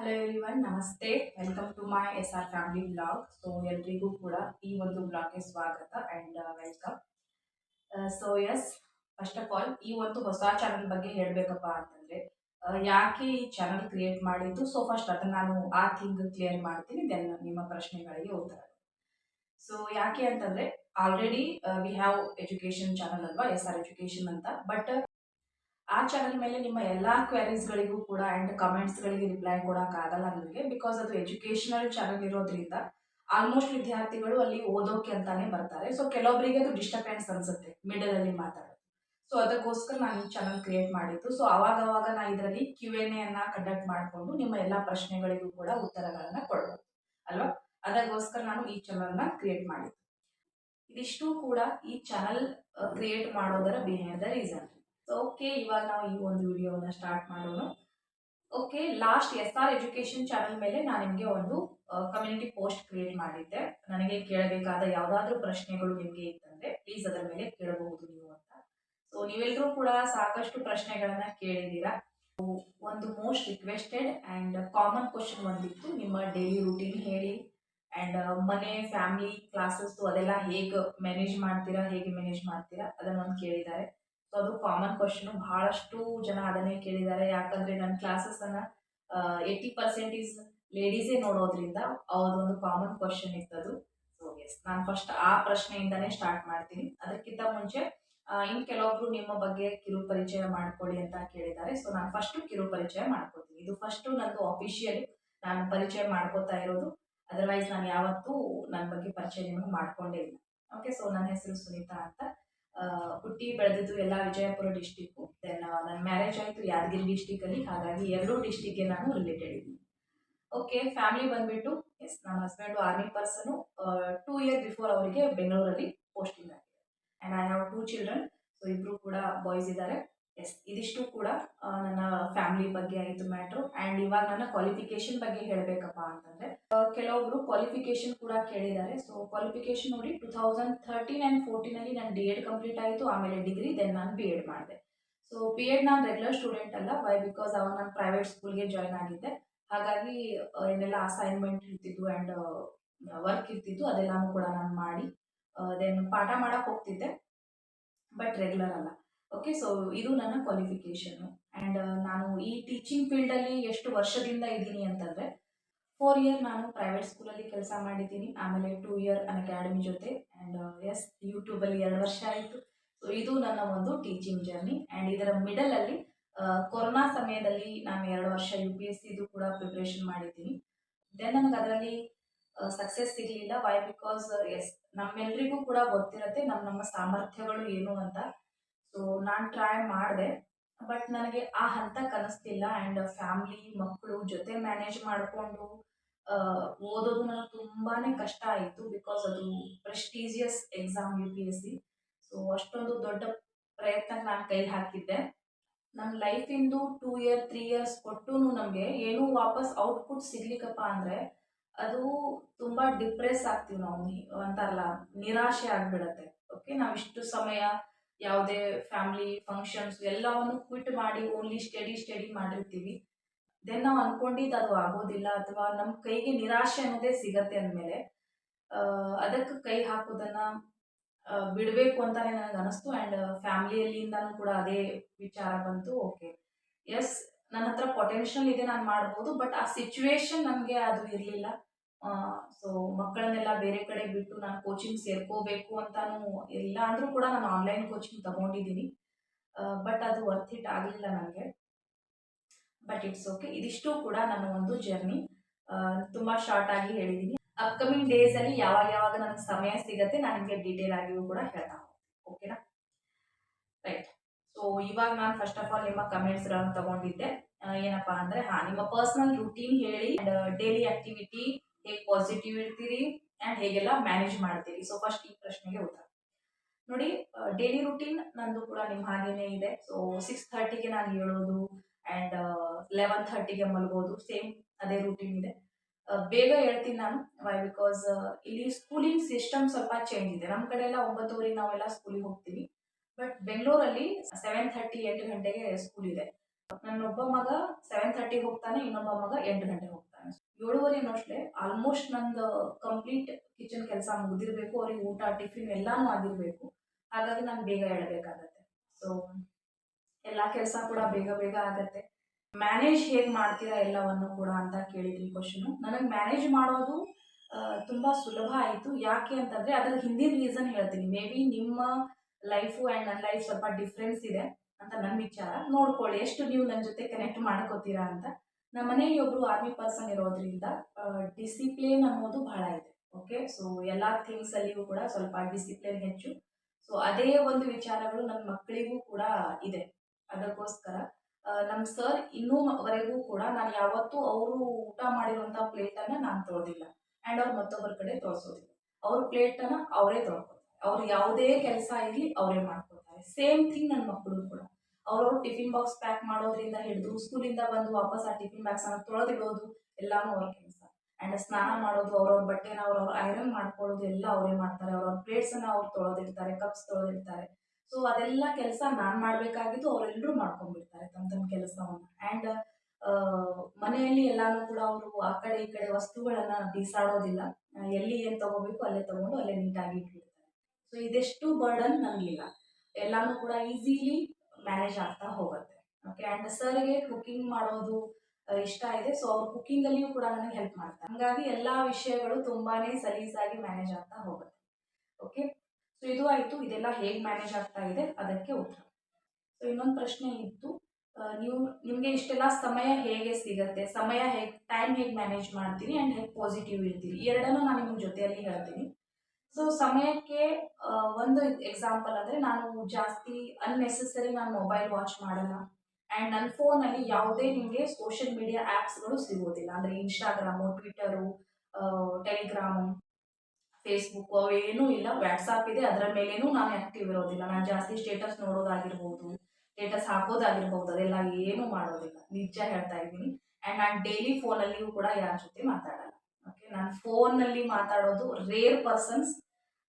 Hello everyone ನಮಸ್ತೆ welcome to my S R family blog so ಎಲ್ರಿಗೂ ಕೂಡ ಈ ಒಂದು ಬ್ಲಾಗ್ಗೆ ಸ್ವಾಗತ and welcome so yes first of all ಈ ಒಂದು ಹೊಸ ಚಾನಲ್ ಬಗ್ಗೆ ಹೇಳಬೇಕಪ್ಪ ಅಂತಂದರೆ ಯಾಕೆ ಈ ಚಾನಲ್ ಕ್ರಿಯೇಟ್ ಮಾಡಿದ್ದು? ಸೊ ಫಸ್ಟ್ ಅದನ್ನು ನಾನು ಆ ಥಿಂಗ್ ಕ್ಲಿಯರ್ ಮಾಡ್ತೀನಿ ದೆನ್ ನಿಮ್ಮ ಪ್ರಶ್ನೆಗಳಿಗೆ ಉತ್ತರ. ಸೊ ಯಾಕೆ ಅಂತಂದರೆ already we have education channel ಅಲ್ವಾ ಎಸ್ ಆರ್ ಎಜುಕೇಷನ್ ಅಂತ ಬಟ್ ಆ ಚಾನಲ್ ಮೇಲೆ ನಿಮ್ಮ ಎಲ್ಲ ಕ್ವೆರೀಸ್ಗಳಿಗೂ ಕೂಡ ಆ್ಯಂಡ್ ಕಮೆಂಟ್ಸ್ಗಳಿಗೆ ರಿಪ್ಲೈ ಕೊಡೋಕ್ಕಾಗಲ್ಲ ನನಗೆ ಬಿಕಾಸ್ ಅದು ಎಜುಕೇಷನಲ್ ಚಾನಲ್ ಇರೋದ್ರಿಂದ ಆಲ್ಮೋಸ್ಟ್ ವಿದ್ಯಾರ್ಥಿಗಳು ಅಲ್ಲಿ ಓದೋಕೆ ಅಂತಾನೆ ಬರ್ತಾರೆ. ಸೊ ಕೆಲವೊಬ್ಬರಿಗೆ ಅದು ಡಿಸ್ಟರ್ಬೆನ್ಸ್ ಅನ್ಸುತ್ತೆ ಮಿಡಲಲ್ಲಿ ಮಾತಾಡೋದು. ಸೊ ಅದಕ್ಕೋಸ್ಕರ ನಾನು ಈ ಚಾನಲ್ ಕ್ರಿಯೇಟ್ ಮಾಡಿದ್ದು. ಸೊ ಅವಾಗ ಅವಾಗ ನಾನು ಇದರಲ್ಲಿ ಕ್ಯೂ ಎನ್ ಎನ್ನ ಕಂಡಕ್ಟ್ ಮಾಡಿಕೊಂಡು ನಿಮ್ಮ ಎಲ್ಲ ಪ್ರಶ್ನೆಗಳಿಗೂ ಕೂಡ ಉತ್ತರಗಳನ್ನು ಕೊಡ್ಬೋದು. ಅಲ್ವಾ? ಅದಕ್ಕೋಸ್ಕರ ನಾನು ಈ ಚಾನಲ್ನ ಕ್ರಿಯೇಟ್ ಮಾಡಿದ್ದು. ಇದಿಷ್ಟು ಕೂಡ ಈ ಚಾನಲ್ ಕ್ರಿಯೇಟ್ ಮಾಡೋದರ ಬಿಹೈಂಡ್ ದ ರೀಸನ್ ಓಕೆ ಇವಾಗ ನಾವು ಈ ಒಂದು ವಿಡಿಯೋನ ಸ್ಟಾರ್ಟ್ ಮಾಡೋಣ. Okay last S R education channel ಮೇಲೆ ನಾನು ನಿಮಗೆ ಒಂದು ಕಮ್ಯುನಿಟಿ ಪೋಸ್ಟ್ ಕ್ರಿಯೇಟ್ ಮಾಡಿದ್ದೆ. ನನಗೆ ಕೇಳಬೇಕಾದ ಯಾವುದಾದ್ರೂ ಪ್ರಶ್ನೆಗಳು ನಿಮಗೆ ಇತ್ತಂದರೆ ಪ್ಲೀಸ್ ಅದರ ಮೇಲೆ ಕೇಳಬಹುದು ನೀವು ಅಂತ. ಸೊ ನೀವೆಲ್ಲರೂ ಕೂಡ ಸಾಕಷ್ಟು ಪ್ರಶ್ನೆಗಳನ್ನ ಕೇಳಿದ್ದೀರಾ? ಒಂದು most requested and common question ಬಂದಿತ್ತು ನಿಮ್ಮ ಡೈಲಿ ರೂಟೀನ್ ಹೇಳಿ. ಆ್ಯಂಡ್ ಮನೆ ಫ್ಯಾಮಿಲಿ ಕ್ಲಾಸಸ್ ಅದೆಲ್ಲ ಹೇಗೆ ಮ್ಯಾನೇಜ್ ಮಾಡ್ತೀರಾ? ಹೇಗೆ ಮ್ಯಾನೇಜ್ ಮಾಡ್ತೀರಾ? ಅದನ್ನೊಂದು ಕೇಳಿದ್ದಾರೆ. ಸೊ ಅದು ಕಾಮನ್ ಕ್ವಶನು ಬಹಳಷ್ಟು ಜನ ಅದನ್ನೇ ಕೇಳಿದ್ದಾರೆ. ಯಾಕಂದ್ರೆ ನನ್ನ ಕ್ಲಾಸಸನ್ನು ಏಯ್ಟಿ ಪರ್ಸೆಂಟೇಜ್ ಲೇಡೀಸೇ ನೋಡೋದ್ರಿಂದ ಅವ್ರದೊಂದು ಕಾಮನ್ ಕ್ವಶನ್ ಇತ್ತದು. ಸೊ ಎಸ್ ನಾನು ಫಸ್ಟ್ ಆ ಪ್ರಶ್ನೆಯಿಂದನೇ ಸ್ಟಾರ್ಟ್ ಮಾಡ್ತೀನಿ. ಅದಕ್ಕಿಂತ ಮುಂಚೆ ಇನ್ ಕೆಲವೊಬ್ರು ನಿಮ್ಮ ಬಗ್ಗೆ ಕಿರು ಪರಿಚಯ ಮಾಡ್ಕೊಳ್ಳಿ ಅಂತ ಕೇಳಿದ್ದಾರೆ. ಸೊ ನಾನು ಫಸ್ಟ್ ಕಿರು ಪರಿಚಯ ಮಾಡ್ಕೊತೀನಿ ಇದು ಫಸ್ಟ್ ನಂದು ಅಫಿಷಿಯಲಿ ನಾನು ಪರಿಚಯ ಮಾಡ್ಕೋತಾ ಇರೋದು. ಅದರ್ವೈಸ್ ನಾನು ಯಾವತ್ತೂ ನನ್ನ ಬಗ್ಗೆ ಪರಿಚಯ ನಿಮಗೆ ಮಾಡ್ಕೊಂಡೇ ಇಲ್ಲ ಓಕೆ ಸೊ ನನ್ನ ಹೆಸರು ಸುನೀತಾ ಅಂತ. ಹುಟ್ಟಿ ಬೆಳೆದಿದ್ದು ಎಲ್ಲ ವಿಜಯಪುರ ಡಿಸ್ಟಿಕ್ಕು ದೆನ್ ನನ್ನ ಮ್ಯಾರೇಜ್ ಆಯಿತು ಯಾದಗಿರಿ ಡಿಸ್ಟಿಕಲ್ಲಿ ಹಾಗಾಗಿ ಎರಡೂ ಡಿಸ್ಟಿಕ್ಗೆ ನಾನು ರಿಲೇಟೆಡ್ ಇದ್ದೀನಿ. ಓಕೆ ಫ್ಯಾಮಿಲಿ ಬಂದ್ಬಿಟ್ಟು ಎಸ್ ನನ್ನ husband army person two year before ಅವರಿಗೆ ಬೆಂಗಳೂರಲ್ಲಿ ಪೋಸ್ಟಿಂಗ್ ಆಗಿದೆ. And I have two children so ಇಬ್ಬರು ಕೂಡ ಬಾಯ್ಸ್ ಇದ್ದಾರೆ. ಎಸ್ ಇದಿಷ್ಟು ಕೂಡ ನನ್ನ ಫ್ಯಾಮಿಲಿ ಬಗ್ಗೆ ಆಯಿತು ಮ್ಯಾಟ್ರು ಆ್ಯಂಡ್ ಇವಾಗ ನನ್ನ ಕ್ವಾಲಿಫಿಕೇಶನ್ ಬಗ್ಗೆ ಹೇಳಬೇಕಪ್ಪ ಅಂತಂದರೆ ಕೆಲವೊಬ್ರು ಕ್ವಾಲಿಫಿಕೇಶನ್ ಕೂಡ ಕೇಳಿದ್ದಾರೆ. ಸೊ ಕ್ವಾಲಿಫಿಕೇಶನ್ ನೋಡಿ ಟು ತೌಸಂಡ್ ಥರ್ಟೀನ್ ಆ್ಯಂಡ್ ಫೋರ್ಟೀನಲ್ಲಿ ನಾನು ಡಿ ಎಡ್ ಕಂಪ್ಲೀಟ್ ಆಯಿತು. ಆಮೇಲೆ ಡಿಗ್ರಿ ದೆನ್ ನಾನು ಬಿ ಎಡ್ ಮಾಡಿದೆ. ಸೊ ಬಿ ಎಡ್ ನಾನು ರೆಗ್ಯುಲರ್ ಸ್ಟೂಡೆಂಟ್ ಅಲ್ಲ. ಬೈ ಬಿಕಾಸ್ ಅವಾಗ ನಾನು ಪ್ರೈವೇಟ್ ಸ್ಕೂಲ್ಗೆ ಜಾಯ್ನ್ ಆಗಿದ್ದೆ. ಹಾಗಾಗಿ ಏನೆಲ್ಲ ಅಸೈನ್ಮೆಂಟ್ ಇರ್ತಿದ್ದು ಆ್ಯಂಡ್ ವರ್ಕ್ ಇರ್ತಿದ್ದು ಅದೆಲ್ಲನೂ ಕೂಡ ನಾನು ಮಾಡಿ ದೆನ್ ಪಾಠ ಮಾಡೋಕ್ಕೆ ಹೋಗ್ತಿದ್ದೆ. ಬಟ್ ರೆಗ್ಯುಲರ್ ಅಲ್ಲ. ಓಕೆ ಸೊ ಇದು ನನ್ನ ಕ್ವಾಲಿಫಿಕೇಶನ್ ಆ್ಯಂಡ್ ನಾನು ಈ ಟೀಚಿಂಗ್ ಫೀಲ್ಡಲ್ಲಿ ಎಷ್ಟು ವರ್ಷದಿಂದ ಇದ್ದೀನಿ ಅಂತಂದರೆ ಫೋರ್ ಇಯರ್ ನಾನು ಪ್ರೈವೇಟ್ ಸ್ಕೂಲಲ್ಲಿ ಕೆಲಸ ಮಾಡಿದ್ದೀನಿ. ಆಮೇಲೆ ಟೂ ಇಯರ್ ಅನ್ ಅಕಾಡೆಮಿ ಜೊತೆ. ಆ್ಯಂಡ್ ಎಸ್ ಯೂಟ್ಯೂಬಲ್ಲಿ ಎರಡು ವರ್ಷ ಆಯಿತು. ಸೊ ಇದು ನನ್ನ ಒಂದು ಟೀಚಿಂಗ್ ಜರ್ನಿ ಆ್ಯಂಡ್ ಇದರ ಮಿಡಲಲ್ಲಿ ಕೊರೋನಾ ಸಮಯದಲ್ಲಿ ನಾನು ಎರಡು ವರ್ಷ ಯು ಪಿ ಎಸ್ ಸಿದು ಕೂಡ ಪ್ರಿಪ್ರೇಷನ್ ಮಾಡಿದ್ದೀನಿ. ದೆನ್ ನನಗೆ ಅದರಲ್ಲಿ ಸಕ್ಸಸ್ ಸಿಗಲಿಲ್ಲ. ವೈ ಬಿಕಾಸ್ ಎಸ್ ನಮ್ಮೆಲ್ರಿಗೂ ಕೂಡ ಗೊತ್ತಿರುತ್ತೆ ನಮ್ಮ ನಮ್ಮ ಸಾಮರ್ಥ್ಯಗಳು ಏನು ಅಂತ. ಸೊ ನಾನು ಟ್ರೈ ಮಾಡಿದೆ. ಬಟ್ ನನಗೆ ಆ ಹಂತ ಕನಸ್ತಿಲ್ಲ. ಆ್ಯಂಡ್ ಫ್ಯಾಮ್ಲಿ ಮಕ್ಕಳು ಜೊತೆ ಮ್ಯಾನೇಜ್ ಮಾಡಿಕೊಂಡು ಓದೋದು ನನಗೆ ತುಂಬಾ ಕಷ್ಟ ಆಯಿತು. ಬಿಕಾಸ್ ಅದು prestigious exam U P S C so ಅಷ್ಟೊಂದು ದೊಡ್ಡ ಪ್ರಯತ್ನ ನಾನು ಕೈ ಹಾಕಿದ್ದೆ. ನಮ್ಮ ಲೈಫಿಂದು ಟೂ ಇಯರ್ ತ್ರೀ ಇಯರ್ಸ್ ಕೊಟ್ಟು ನಮಗೆ ಏನೂ ವಾಪಸ್ ಔಟ್ಪುಟ್ ಸಿಗ್ಲಿಕ್ಕಪ್ಪ ಅಂದರೆ, ಅದು ತುಂಬ ಡಿಪ್ರೆಸ್ ಆಗ್ತೀವಿ ನಾವು. ಅಂತಾರಲ್ಲ ನಿರಾಶೆ ಆಗಿಬಿಡತ್ತೆ. ಓಕೆ ನಾವು ಇಷ್ಟು ಸಮಯ ಯಾವುದೇ ಫ್ಯಾಮಿಲಿ ಫಂಕ್ಷನ್ಸ್ ಎಲ್ಲವನ್ನು ಕ್ವಿಟ್ ಮಾಡಿ ಓನ್ಲಿ ಸ್ಟಡಿ ಸ್ಟಡಿ ಮಾಡಿರ್ತೀವಿ. ದೆನ್ ನಾವು ಅನ್ಕೊಂಡಿದ್ದು ಅದು ಆಗೋದಿಲ್ಲ ಅಥವಾ ನಮ್ಮ ಕೈಗೆ ನಿರಾಶೆ ಅನ್ನೋದೇ ಸಿಗತ್ತೆ ಅಂದಮೇಲೆ ಅದಕ್ಕೆ ಕೈ ಹಾಕೋದನ್ನ ಬಿಡಬೇಕು ಅಂತಾನೆ ನನಗೆ ಅನಿಸ್ತು. ಆ್ಯಂಡ್ ಫ್ಯಾಮಿಲಿಯಲ್ಲಿಂದನೂ ಕೂಡ ಅದೇ ವಿಚಾರ ಬಂತು. ಓಕೆ ಎಸ್ ನನ್ನ ಹತ್ರ ಪೊಟೆನ್ಷಿಯಲ್ ಇದೆ, ನಾನು ಮಾಡ್ಬೋದು ಬಟ್ ಆ ಸಿಚುವೇಶನ್ ನನಗೆ ಅದು ಇರಲಿಲ್ಲ. ಸೊ ಮಕ್ಕಳನ್ನೆಲ್ಲ ಬೇರೆ ಕಡೆ ಬಿಟ್ಟು ನಾನು ಕೋಚಿಂಗ್ ಸೇರ್ಕೋಬೇಕು ಅಂತಾನು ಎಲ್ಲ ಅಂದರೂ ಕೂಡ ನಾನು ಆನ್ಲೈನ್ ಕೋಚಿಂಗ್ ತಗೊಂಡಿದ್ದೀನಿ. ಬಟ್ ಅದು ವರ್ತ್ ಇಟ್ ಆಗಲಿಲ್ಲ ನನಗೆ ಬಟ್ ಇಟ್ಸ್ ಓಕೆ ಇದಿಷ್ಟು ಕೂಡ ನನ್ನ ಒಂದು ಜರ್ನಿ ತುಂಬ ಶಾರ್ಟ್ ಆಗಿ ಹೇಳಿದ್ದೀನಿ ಅಪ್ಕಮಿಂಗ್ ಅಲ್ಲಿ ಯಾವಾಗ ಯಾವಾಗ ನನಗೆ ಸಮಯ ಸಿಗತ್ತೆ ನಾನು ನಿಮಗೆ ಡೀಟೇಲ್ ಆಗಿಯೂ ಕೂಡ ಹೇಳ್ತಾ ಓಕೆನಾ ರೈಟ್ ಸೊ ಇವಾಗ ನಾನು ಫಸ್ಟ್ ಆಫ್ ಆಲ್ ನಿಮ್ಮ ಕಮೆಂಟ್ಸ್ ತಗೊಂಡಿದ್ದೆ. ಏನಪ್ಪಾ ಅಂದ್ರೆ, ಹಾ, ನಿಮ್ಮ ಪರ್ಸನಲ್ ರೂಟೀನ್ ಹೇಳಿ ಡೈಲಿ ಆಕ್ಟಿವಿಟಿ ಹೇಗೆ ಪಾಸಿಟಿವ್ ಇರ್ತೀರಿ ಆ್ಯಂಡ್ ಹೇಗೆಲ್ಲ ಮ್ಯಾನೇಜ್ ಮಾಡ್ತೀರಿ? ಸೊ ಫಸ್ಟ್ ಈ ಪ್ರಶ್ನೆಗೆ ಉತ್ತರ. ನೋಡಿ ಡೈಲಿ ರುಟೀನ್ ನಂದು ಕೂಡ ನಿಮ್ಮ ಹಾಗೇನೇ ಇದೆ. ಸೊ ಸಿಕ್ಸ್ ಥರ್ಟಿಗೆ ನಾನು ಹೇಳೋದು ಆ್ಯಂಡ್ ಲೆವೆನ್ ಥರ್ಟಿಗೆ ಮಲಗೋದು ಸೇಮ್ ಅದೇ ರೂಟೀನ್ ಇದೆ. ಬೇಗ ಹೇಳ್ತೀನಿ ನಾನು. ವೈ ಬಿಕಾಸ್ ಇಲ್ಲಿ ಸ್ಕೂಲಿಂಗ್ ಸಿಸ್ಟಮ್ ಸ್ವಲ್ಪ ಚೇಂಜ್ ಇದೆ. ನಮ್ಮ ಕಡೆ ಎಲ್ಲ ಒಂಬತ್ತುವರೆಗೆ ನಾವೆಲ್ಲ ಸ್ಕೂಲಿಗೆ ಹೋಗ್ತೀವಿ. ಬಟ್ ಬೆಂಗಳೂರಲ್ಲಿ ಸೆವೆನ್ ಥರ್ಟಿ ಎಂಟು ಗಂಟೆಗೆ ಸ್ಕೂಲ್ ಇದೆ. ನನ್ನೊಬ್ಬ ಮಗ ಸೆವೆನ್ ಥರ್ಟಿಗೆ ಹೋಗ್ತಾನೆ, ಇನ್ನೊಬ್ಬ ಮಗ ಎಂಟು ಗಂಟೆಗೆ ಹೋಗ್ತಾನೆ. ಏಳುವರೆ ಅನ್ನೋಷ್ಟೇ ಆಲ್ಮೋಸ್ಟ್ ನಂದು ಕಂಪ್ಲೀಟ್ ಕಿಚನ್ ಕೆಲಸ ಮುಗಿದಿರಬೇಕು, ಅವ್ರಿಗೆ ಊಟ ಟಿಫಿನ್ ಎಲ್ಲಾನು ಆಗಿರಬೇಕು. ಹಾಗಾಗಿ ನಾನು ಬೇಗ ಹೇಳಬೇಕಾಗತ್ತೆ ಸೊ ಎಲ್ಲ ಕೆಲಸ ಕೂಡ ಬೇಗ ಬೇಗ ಆಗತ್ತೆ. ಮ್ಯಾನೇಜ್ ಹೇಗೆ ಮಾಡ್ತೀರಾ ಎಲ್ಲವನ್ನು ಕೂಡ ಅಂತ ಕೇಳಿದ್ರಿ ಕ್ವಶನು ನನಗೆ ಮ್ಯಾನೇಜ್ ಮಾಡೋದು ತುಂಬ ತುಂಬಾ ಸುಲಭ ಆಯಿತು. ಯಾಕೆ ಅಂತಂದ್ರೆ ಅದರ ಹಿಂದಿನ ರೀಸನ್ ಹೇಳ್ತೀನಿ. ಮೇ ಬಿ ನಿಮ್ಮ ಲೈಫು ಆ್ಯಂಡ್ ನನ್ನ ಲೈಫ್ ಸ್ವಲ್ಪ ಡಿಫ್ರೆನ್ಸ್ ಇದೆ ಅಂತ ನನ್ನ ವಿಚಾರ. ನೋಡ್ಕೊಳ್ಳಿ, ಎಷ್ಟು ನೀವು ನನ್ನ ಜೊತೆ ಕನೆಕ್ಟ್ ಮಾಡ್ಕೋತೀರಾ ಅಂತ. ನಮ್ಮ ಮನೆಯಲ್ಲಿ ಒಬ್ರು ಆರ್ಮಿ ಪರ್ಸನ್ ಇರೋದ್ರಿಂದ ಡಿಸಿಪ್ಲಿನ್ ಅನ್ನೋದು ಬಹಳ ಇದೆ ಓಕೆ ಸೊ ಎಲ್ಲ ಥಿಂಗ್ಸ್ ಅಲ್ಲಿಯೂ ಕೂಡ ಸ್ವಲ್ಪ ಡಿಸಿಪ್ಲಿನ್ ಹೆಚ್ಚು. ಸೊ ಅದೇ ಒಂದು ವಿಚಾರಗಳು ನನ್ನ ಮಕ್ಕಳಿಗೂ ಕೂಡ ಇದೆ, ಅದಕ್ಕೋಸ್ಕರ. ನಮ್ಮ ಸರ್ ಇನ್ನೂ ವರೆಗೂ ಕೂಡ ನಾನು ಯಾವತ್ತೂ ಅವರು ಊಟ ಮಾಡಿರುವಂಥ ಪ್ಲೇಟನ್ನು ನಾನು ತೊಳೆದಿಲ್ಲ. ಆ್ಯಂಡ್ ಅವ್ರು ಮತ್ತೊಬ್ಬರ ಕಡೆ ತೋರಿಸೋದಿಲ್ಲ ಅವ್ರ ಪ್ಲೇಟನ್ನು ಅವರೇ ತೊಳ್ಕೊತಾರೆ. ಅವ್ರು ಯಾವುದೇ ಕೆಲಸ ಇರಲಿ ಅವರೇ ಮಾಡ್ಕೊತಾರೆ. ಸೇಮ್ ಥಿಂಗ್ ನನ್ನ ಮಕ್ಕಳು ಕೂಡ. ಅವ್ರವ್ರ ಟಿಫಿನ್ ಬಾಕ್ಸ್ ಪ್ಯಾಕ್ ಮಾಡೋದ್ರಿಂದ ಹಿಡಿದು ಸ್ಕೂಲಿಂದ ಬಂದು ವಾಪಸ್ ಆ ಟಿಫಿನ್ ಬಾಕ್ಸನ್ನು ತೊಳೆದಿಡೋದು ಎಲ್ಲಾನು ಅವ್ರ ಕೆಲಸ ಆ್ಯಂಡ್ ಸ್ನಾನ ಮಾಡೋದು ಅವ್ರವ್ರ ಬಟ್ಟೆನ ಅವ್ರವ್ರ ಐರನ್ ಮಾಡ್ಕೊಳ್ಳೋದು ಎಲ್ಲ ಅವರೇ ಮಾಡ್ತಾರೆ. ಅವ್ರವ್ರ ಪ್ಲೇಟ್ಸನ್ನು ಅವ್ರು ತೊಳೆದಿರ್ತಾರೆ ಕಪ್ಸ್ ತೊಳೆದಿರ್ತಾರೆ ಸೊ ಅದೆಲ್ಲ ಕೆಲಸ ನಾನು ಮಾಡಬೇಕಾಗಿದ್ದು ಅವರೆಲ್ಲರೂ ಮಾಡ್ಕೊಂಡ್ಬಿಡ್ತಾರೆ ತಮ್ಮ ತಮ್ಮ ಕೆಲಸವನ್ನು. ಆ್ಯಂಡ್ ಮನೆಯಲ್ಲಿ ಎಲ್ಲಾನು ಕೂಡ ಅವರು ಆ ಕಡೆ ಈ ಕಡೆ ವಸ್ತುಗಳನ್ನು ಬೀಸಾಡೋದಿಲ್ಲ. ಎಲ್ಲಿ ಏನು ತಗೋಬೇಕು ಅಲ್ಲೇ ತಗೊಂಡು ಅಲ್ಲೇ ನೀಟಾಗಿ ಇಟ್ಬಿಡ್ತಾರೆ. ಸೊ ಇದೆಷ್ಟು ಬರ್ಡನ್ ನನಗಿಲ್ಲ ಎಲ್ಲಾನು ಕೂಡ ಈಸಿಲಿ ಮ್ಯಾನೇಜ್ ಆಗ್ತಾ ಹೋಗುತ್ತೆ. ಓಕೆ ಆ್ಯಂಡ್ ಸರ್ಗೆ ಕುಕಿಂಗ್ ಮಾಡೋದು ಇಷ್ಟ ಇದೆ. ಸೊ ಅವ್ರು ಕುಕಿಂಗಲ್ಲಿಯೂ ಕೂಡ ನನಗೆ ಹೆಲ್ಪ್ ಮಾಡ್ತಾರೆ. ಹಾಗಾಗಿ ಎಲ್ಲ ವಿಷಯಗಳು ತುಂಬಾ ಸಲೀಸಾಗಿ ಮ್ಯಾನೇಜ್ ಆಗ್ತಾ ಹೋಗುತ್ತೆ. ಓಕೆ ಸೊ ಇದು ಆಯಿತು. ಇದೆಲ್ಲ ಹೇಗೆ ಮ್ಯಾನೇಜ್ ಆಗ್ತಾ ಇದೆ? ಅದಕ್ಕೆ ಉತ್ತರ. ಸೊ ಇನ್ನೊಂದು ಪ್ರಶ್ನೆ ಇತ್ತು. ನೀವು, ನಿಮಗೆ ಇಷ್ಟೆಲ್ಲ ಸಮಯ ಹೇಗೆ ಸಿಗತ್ತೆ? ಸಮಯ ಹೇಗೆ ಟೈಮ್ ಹೇಗೆ ಮ್ಯಾನೇಜ್ ಮಾಡ್ತೀರಿ? ಆ್ಯಂಡ್ ಹೇಗೆ ಪಾಸಿಟಿವ್ ಇರ್ತೀರಿ? ಎರಡನ್ನೂ ನಾನು ನಿಮ್ಮ ಜೊತೆಯಲ್ಲಿ ಹೇಳ್ತೀನಿ. ಸೊ ಸಮಯಕ್ಕೆ ಒಂದು ಎಕ್ಸಾಂಪಲ್ ಅಂದರೆ ನಾನು ಜಾಸ್ತಿ ಅನ್ನೆಸೆಸರಿ ನಾನು ಮೊಬೈಲ್ ವಾಚ್ ಮಾಡಲ್ಲ. ಆ್ಯಂಡ್ ನನ್ನ ಫೋನಲ್ಲಿ ಯಾವುದೇ ನಿಮಗೆ ಸೋಷಿಯಲ್ ಮೀಡಿಯಾ ಆ್ಯಪ್ಸ್ಗಳು ಸಿಗೋದಿಲ್ಲ. ಅಂದರೆ ಇನ್ಸ್ಟಾಗ್ರಾಮು ಟ್ವಿಟರು ಟೆಲಿಗ್ರಾಮು ಫೇಸ್ಬುಕ್ ಅವೇನೂ ಇಲ್ಲ. ವ್ಯಾಟ್ಸಾಪ್ ಇದೆ. ಅದರ ಮೇಲೇನೂ ನಾನು ಆ್ಯಕ್ಟಿವ್ ಇರೋದಿಲ್ಲ. ನಾನು ಜಾಸ್ತಿ ಸ್ಟೇಟಸ್ ನೋಡೋದಾಗಿರ್ಬೋದು ಸ್ಟೇಟಸ್ ಹಾಕೋದಾಗಿರ್ಬೋದು, ಅದೆಲ್ಲ ಏನೂ ಮಾಡೋದಿಲ್ಲ. ನಿಜ ಹೇಳ್ತಾ ಇದ್ದೀನಿ. ಆ್ಯಂಡ್ ನಾನು ಡೈಲಿ ಫೋನಲ್ಲಿಯೂ ಕೂಡ ಯಾರ ಜೊತೆ ಮಾತಾಡಲ್ಲ. ಓಕೆ ನಾನು ಫೋನಲ್ಲಿ ಮಾತಾಡೋದು ರೇರ್ ಪರ್ಸನ್ಸ್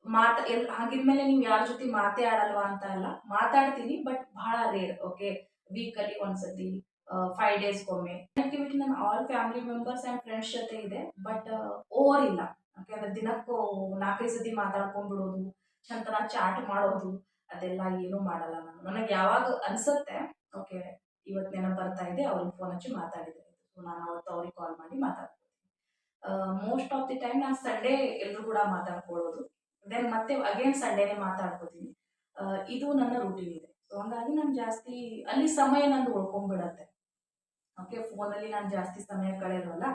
ಮಾತ, ಎಲ್ ಹಾಗಿದ್ಮೇಲೆ ನೀವು ಯಾರ ಜೊತೆ ಮಾತೇ ಆಡಲ್ವಾ ಅಂತ ಅಲ್ಲ, ಮಾತಾಡ್ತೀನಿ ಬಟ್ ಬಹಳ ರೇರ್ ಓಕೆ ವೀಕಲ್ಲಿ ಒಂದ್ಸತಿ ಫೈವ್ ಡೇಸ್ಗೊಮ್ಮೆ ಆಕ್ಟಿವಿಟಿ ನನ್ನ all family members and friends ಜೊತೆ ಇದೆ ಬಟ್ ಓವರ್ ಇಲ್ಲ. ಯಾಕಂದ್ರೆ ದಿನಕ್ಕೂ ನಾಲ್ಕೈದು ಸತಿ ಮಾತಾಡ್ಕೊಂಡ್ಬಿಡೋದು ಚಂತನ ಚಾಟ್ ಮಾಡೋದು, ಅದೆಲ್ಲ ಏನು ಮಾಡಲ್ಲ ನಾನು. ನನಗೆ ಯಾವಾಗ ಅನ್ಸುತ್ತೆ ಓಕೆ ಇವತ್ತು ನೆನಪು ಬರ್ತಾ ಇದೆ, ಅವ್ರಿಗೆ ಫೋನ್ ಹಚ್ಚಿ ಮಾತಾಡಿದೆ ನಾನು ಅವತ್ತು ಅವ್ರಿಗೆ ಕಾಲ್ ಮಾಡಿ ಮಾತಾಡ್ತೀನಿ ಮೋಸ್ಟ್ ಆಫ್ ದಿ ಟೈಮ್ ನಾನು ಸಂಡೇ ಎಲ್ಲರೂ ಕೂಡ ಮಾತಾಡ್ಕೊಳ್ಳೋದು. ದೆನ್ ಮತ್ತೆ ಅಗೇನ್ ಸಂಡೇನೆ ಮಾತಾಡ್ಕೋತೀನಿ. ಇದು ನನ್ನ ರೂಟೀನ್ ಇದೆ. ಸೊ ಹಂಗಾಗಿ ನಾನು ಜಾಸ್ತಿ, ಅಲ್ಲಿ ಸಮಯ ನಂದು ಉಳ್ಕೊಂಡ್ಬಿಡತ್ತೆ. ಓಕೆ ಫೋನಲ್ಲಿ ನಾನು ಜಾಸ್ತಿ ಸಮಯ ಕಳೆಯೋಲ್ಲ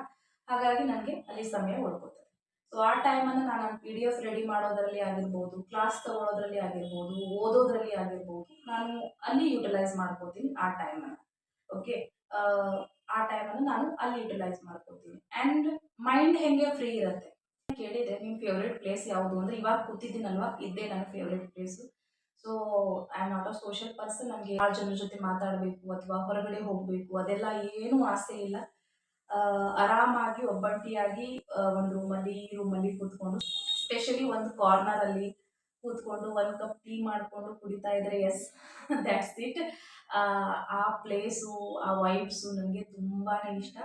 ಹಾಗಾಗಿ ನನಗೆ ಅಲ್ಲಿ ಸಮಯ ಉಳ್ಕೋತದೆ. ಸೊ ಆ ಟೈಮನ್ನು ನಾನು ಪಿ ಡಿ ಎಫ್ ರೆಡಿ ಮಾಡೋದ್ರಲ್ಲಿ ಆಗಿರ್ಬೋದು ಕ್ಲಾಸ್ ತಗೊಳ್ಳೋದ್ರಲ್ಲಿ ಆಗಿರ್ಬೋದು, ಓದೋದ್ರಲ್ಲಿ ಆಗಿರ್ಬೋದು, ನಾನು ಅಲ್ಲಿ ಯುಟಿಲೈಸ್ ಮಾಡ್ಕೋತೀನಿ ಆ ಟೈಮನ್ನು ಓಕೆ ಆ ಟೈಮನ್ನು ನಾನು ಅಲ್ಲಿ ಯುಟಿಲೈಸ್ ಮಾಡ್ಕೋತೀನಿ. ಆ್ಯಂಡ್ ಮೈಂಡ್ ಹೆಂಗೆ ಫ್ರೀ ಇರುತ್ತೆ? ಕೇಳಿದೆ ನಿಮ್ಮ ಫೇವ್ರೆಟ್ ಪ್ಲೇಸ್ ಯಾವುದು ಅಂದರೆ ಇವಾಗ ಕೂತಿದ್ದೀನಲ್ವಾ? ಇದ್ದೇ ನನ್ನ favourite place so I am not a social person ನನಗೆ ಯಾರ ಜನರ ಜೊತೆ ಮಾತಾಡಬೇಕು ಅಥವಾ ಹೊರಗಡೆ ಹೋಗಬೇಕು. ಅದೆಲ್ಲ ಏನೂ ಆಸೆ ಇಲ್ಲ. ಆರಾಮಾಗಿ ಒಬ್ಬಂಟಿಯಾಗಿ ಆ, ಒಂದು ರೂಮಲ್ಲಿ ಈ ರೂಮಲ್ಲಿ ಕೂತ್ಕೊಂಡು ಸ್ಪೆಷಲಿ ಒಂದು ಕಾರ್ನರಲ್ಲಿ ಕೂತ್ಕೊಂಡು ಒಂದು ಕಪ್ ಟೀ ಮಾಡಿಕೊಂಡು ಕುಡಿತಾ ಇದ್ರೆ ಎಸ್ ದ್ಯಾಟ್ಸ್ ಇಟ್ ಆ ಪ್ಲೇಸು ಆ ವೈಬ್ಸು ನನಗೆ ತುಂಬಾ ಇಷ್ಟ.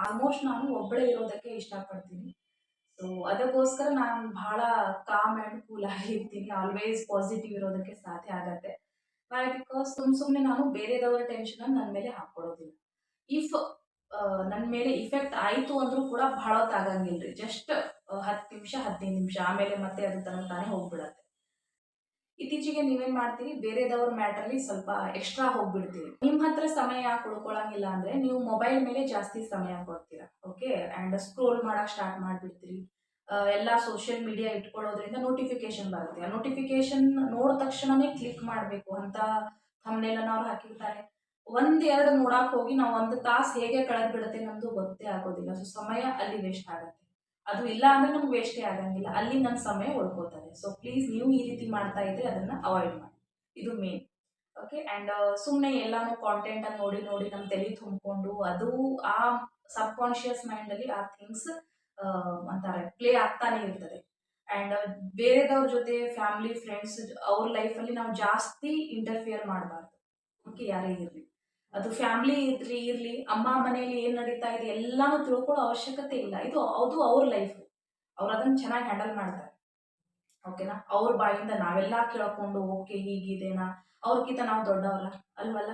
ಆಲ್ಮೋಸ್ಟ್ ನಾನು ಒಬ್ಬಳೇ ಇರೋದಕ್ಕೆ ಇಷ್ಟಪಡ್ತೀನಿ. ಸೊ ಅದಕ್ಕೋಸ್ಕರ ನಾನು ಬಹಳ ಕಾಮ್ ಆ್ಯಂಡ್ ಕೂಲ್ ಆಗಿರ್ತೀನಿ. ಆಲ್ವೇಸ್ ಪಾಸಿಟಿವ್ ಇರೋದಕ್ಕೆ ಸಾಧ್ಯ ಆಗತ್ತೆ. ವೈ ಬಿಕಾಸ್ ಸುಮ್ ಸುಮ್ಮನೆ ನಾನು ಬೇರೆದವರ ಟೆನ್ಷನ್ ನನ್ನ ಮೇಲೆ ಹಾಕ್ಕೊಡೋದಿಲ್ಲ. ಇಫ್ ನನ್ನ ಮೇಲೆ ಇಫೆಕ್ಟ್ ಆಯಿತು ಅಂದರೂ ಕೂಡ ಭಾಳ ಹೊತ್ತು ಆಗಂಗಿಲ್ಲ ರೀ ಜಸ್ಟ್ ಹತ್ತು ನಿಮಿಷ, ಹದಿನೈದು ನಿಮಿಷ. ಆಮೇಲೆ ಮತ್ತೆ ಅದು ತನ್ನ ತಾನೇ ಹೋಗ್ಬಿಡತ್ತೆ. ಇತ್ತೀಚೆಗೆ ನೀವೇನ್ ಮಾಡ್ತೀರಿ? ಬೇರೆದವ್ರ ಮ್ಯಾಟ್ರಲ್ಲಿ ಸ್ವಲ್ಪ ಎಕ್ಸ್ಟ್ರಾ ಹೋಗ್ಬಿಡ್ತೀರಿ. ನಿಮ್ಮ ಹತ್ರ ಸಮಯ ಯಾಕೆ ಉಳ್ಕೊಳಂಗಿಲ್ಲ ಅಂದ್ರೆ ನೀವು ಮೊಬೈಲ್ ಮೇಲೆ ಜಾಸ್ತಿ ಸಮಯ ಕೊಡ್ತೀರಾ. ಓಕೆ? ಅಂಡ್ ಸ್ಕ್ರೋಲ್ ಮಾಡಕ್ ಸ್ಟಾರ್ಟ್ ಮಾಡ್ಬಿಡ್ತೀರಿ. ಎಲ್ಲ ಸೋಷಿಯಲ್ ಮೀಡಿಯಾ ಇಟ್ಕೊಳ್ಳೋದ್ರಿಂದ ನೋಟಿಫಿಕೇಶನ್ ಬರುತ್ತೆ. ಆ ನೋಟಿಫಿಕೇಶನ್ ನೋಡಿದ ತಕ್ಷಣನೇ ಕ್ಲಿಕ್ ಮಾಡಬೇಕು. ಅಂತ ಥಂಬ್ನೇಲನ್ನು ಅವ್ರು ಹಾಕಿರ್ತಾರೆ. ಒಂದ್ ಎರಡು ನೋಡಕ್ ಹೋಗಿ ನಾವು ಒಂದು ತಾಸು ಹೇಗೆ ಕಳೆದ್ ಬಿಡುತ್ತೆ ನಮ್ದು ಗೊತ್ತೇ ಆಗೋದಿಲ್ಲ. ಸೊ ಸಮಯ ಅಲ್ಲಿ ವೇಸ್ಟ್ ಆಗುತ್ತೆ. ಅದು ಇಲ್ಲ ಅಂದ್ರೆ ನಮ್ಗೆ ವೇಸ್ಟೇ ಆಗಂಗಿಲ್ಲ. ಅಲ್ಲಿ ನಮ್ಮ ಸಮಯ ಉಳ್ಕೋತಾರೆ ಸೊ ಪ್ಲೀಸ್ ನೀವು ಈ ರೀತಿ ಮಾಡ್ತಾ ಇದ್ರೆ ಅದನ್ನ ಅವಾಯ್ಡ್ ಮಾಡಿ. ಇದು ಮೇನ್ ಓಕೆ ಆ್ಯಂಡ್ ಸುಮ್ಮನೆ ಎಲ್ಲಾನು ಕಾಂಟೆಂಟ್ ಅನ್ನು ನೋಡಿ ನೋಡಿ ನಮ್ಮ ತಲೆ ತುಂಬಿಕೊಂಡು ಅದು ಆ ಸಬ್ ಕಾನ್ಷಿಯಸ್ ಮೈಂಡಲ್ಲಿ ಆ ಥಿಂಗ್ಸ್ ಅಂತಾರೆ ಪ್ಲೇ ಆಗ್ತಾನೆ ಇರ್ತದೆ. ಆ್ಯಂಡ್ ಬೇರೆದವ್ರ ಜೊತೆ ಫ್ಯಾಮಿಲಿ ಫ್ರೆಂಡ್ಸ್ ಅವ್ರ ಲೈಫಲ್ಲಿ ನಾವು ಜಾಸ್ತಿ ಇಂಟರ್ಫಿಯರ್ ಮಾಡಬಾರ್ದು. ಓಕೆ ಯಾರೇ ಇರಲಿ. ಅದು ಫ್ಯಾಮಿಲಿ ಇದ್ರಿ, ಇರಲಿ, ಅಮ್ಮ ಮನೆಯಲ್ಲಿ ಏನು ನಡೀತಾ ಇದೆ ಎಲ್ಲಾನು ತಿಳ್ಕೊಳ್ಳೋ ಅವಶ್ಯಕತೆ ಇಲ್ಲ. ಇದು ಅದು ಅವ್ರ ಲೈಫ್ ಅವ್ರು ಅದನ್ನು ಚೆನ್ನಾಗಿ ಹ್ಯಾಂಡಲ್ ಮಾಡ್ತಾರೆ. ಓಕೆನಾ ಅವ್ರ ಬಾಯಿಂದ ನಾವೆಲ್ಲ ಕೇಳ್ಕೊಂಡು ಓಕೆ ಹೀಗಿದೆನಾ? ಅವ್ರಿಗಿಂತ ನಾವು ದೊಡ್ಡವಲ್ಲ ಅಲ್ವಲ್ಲ?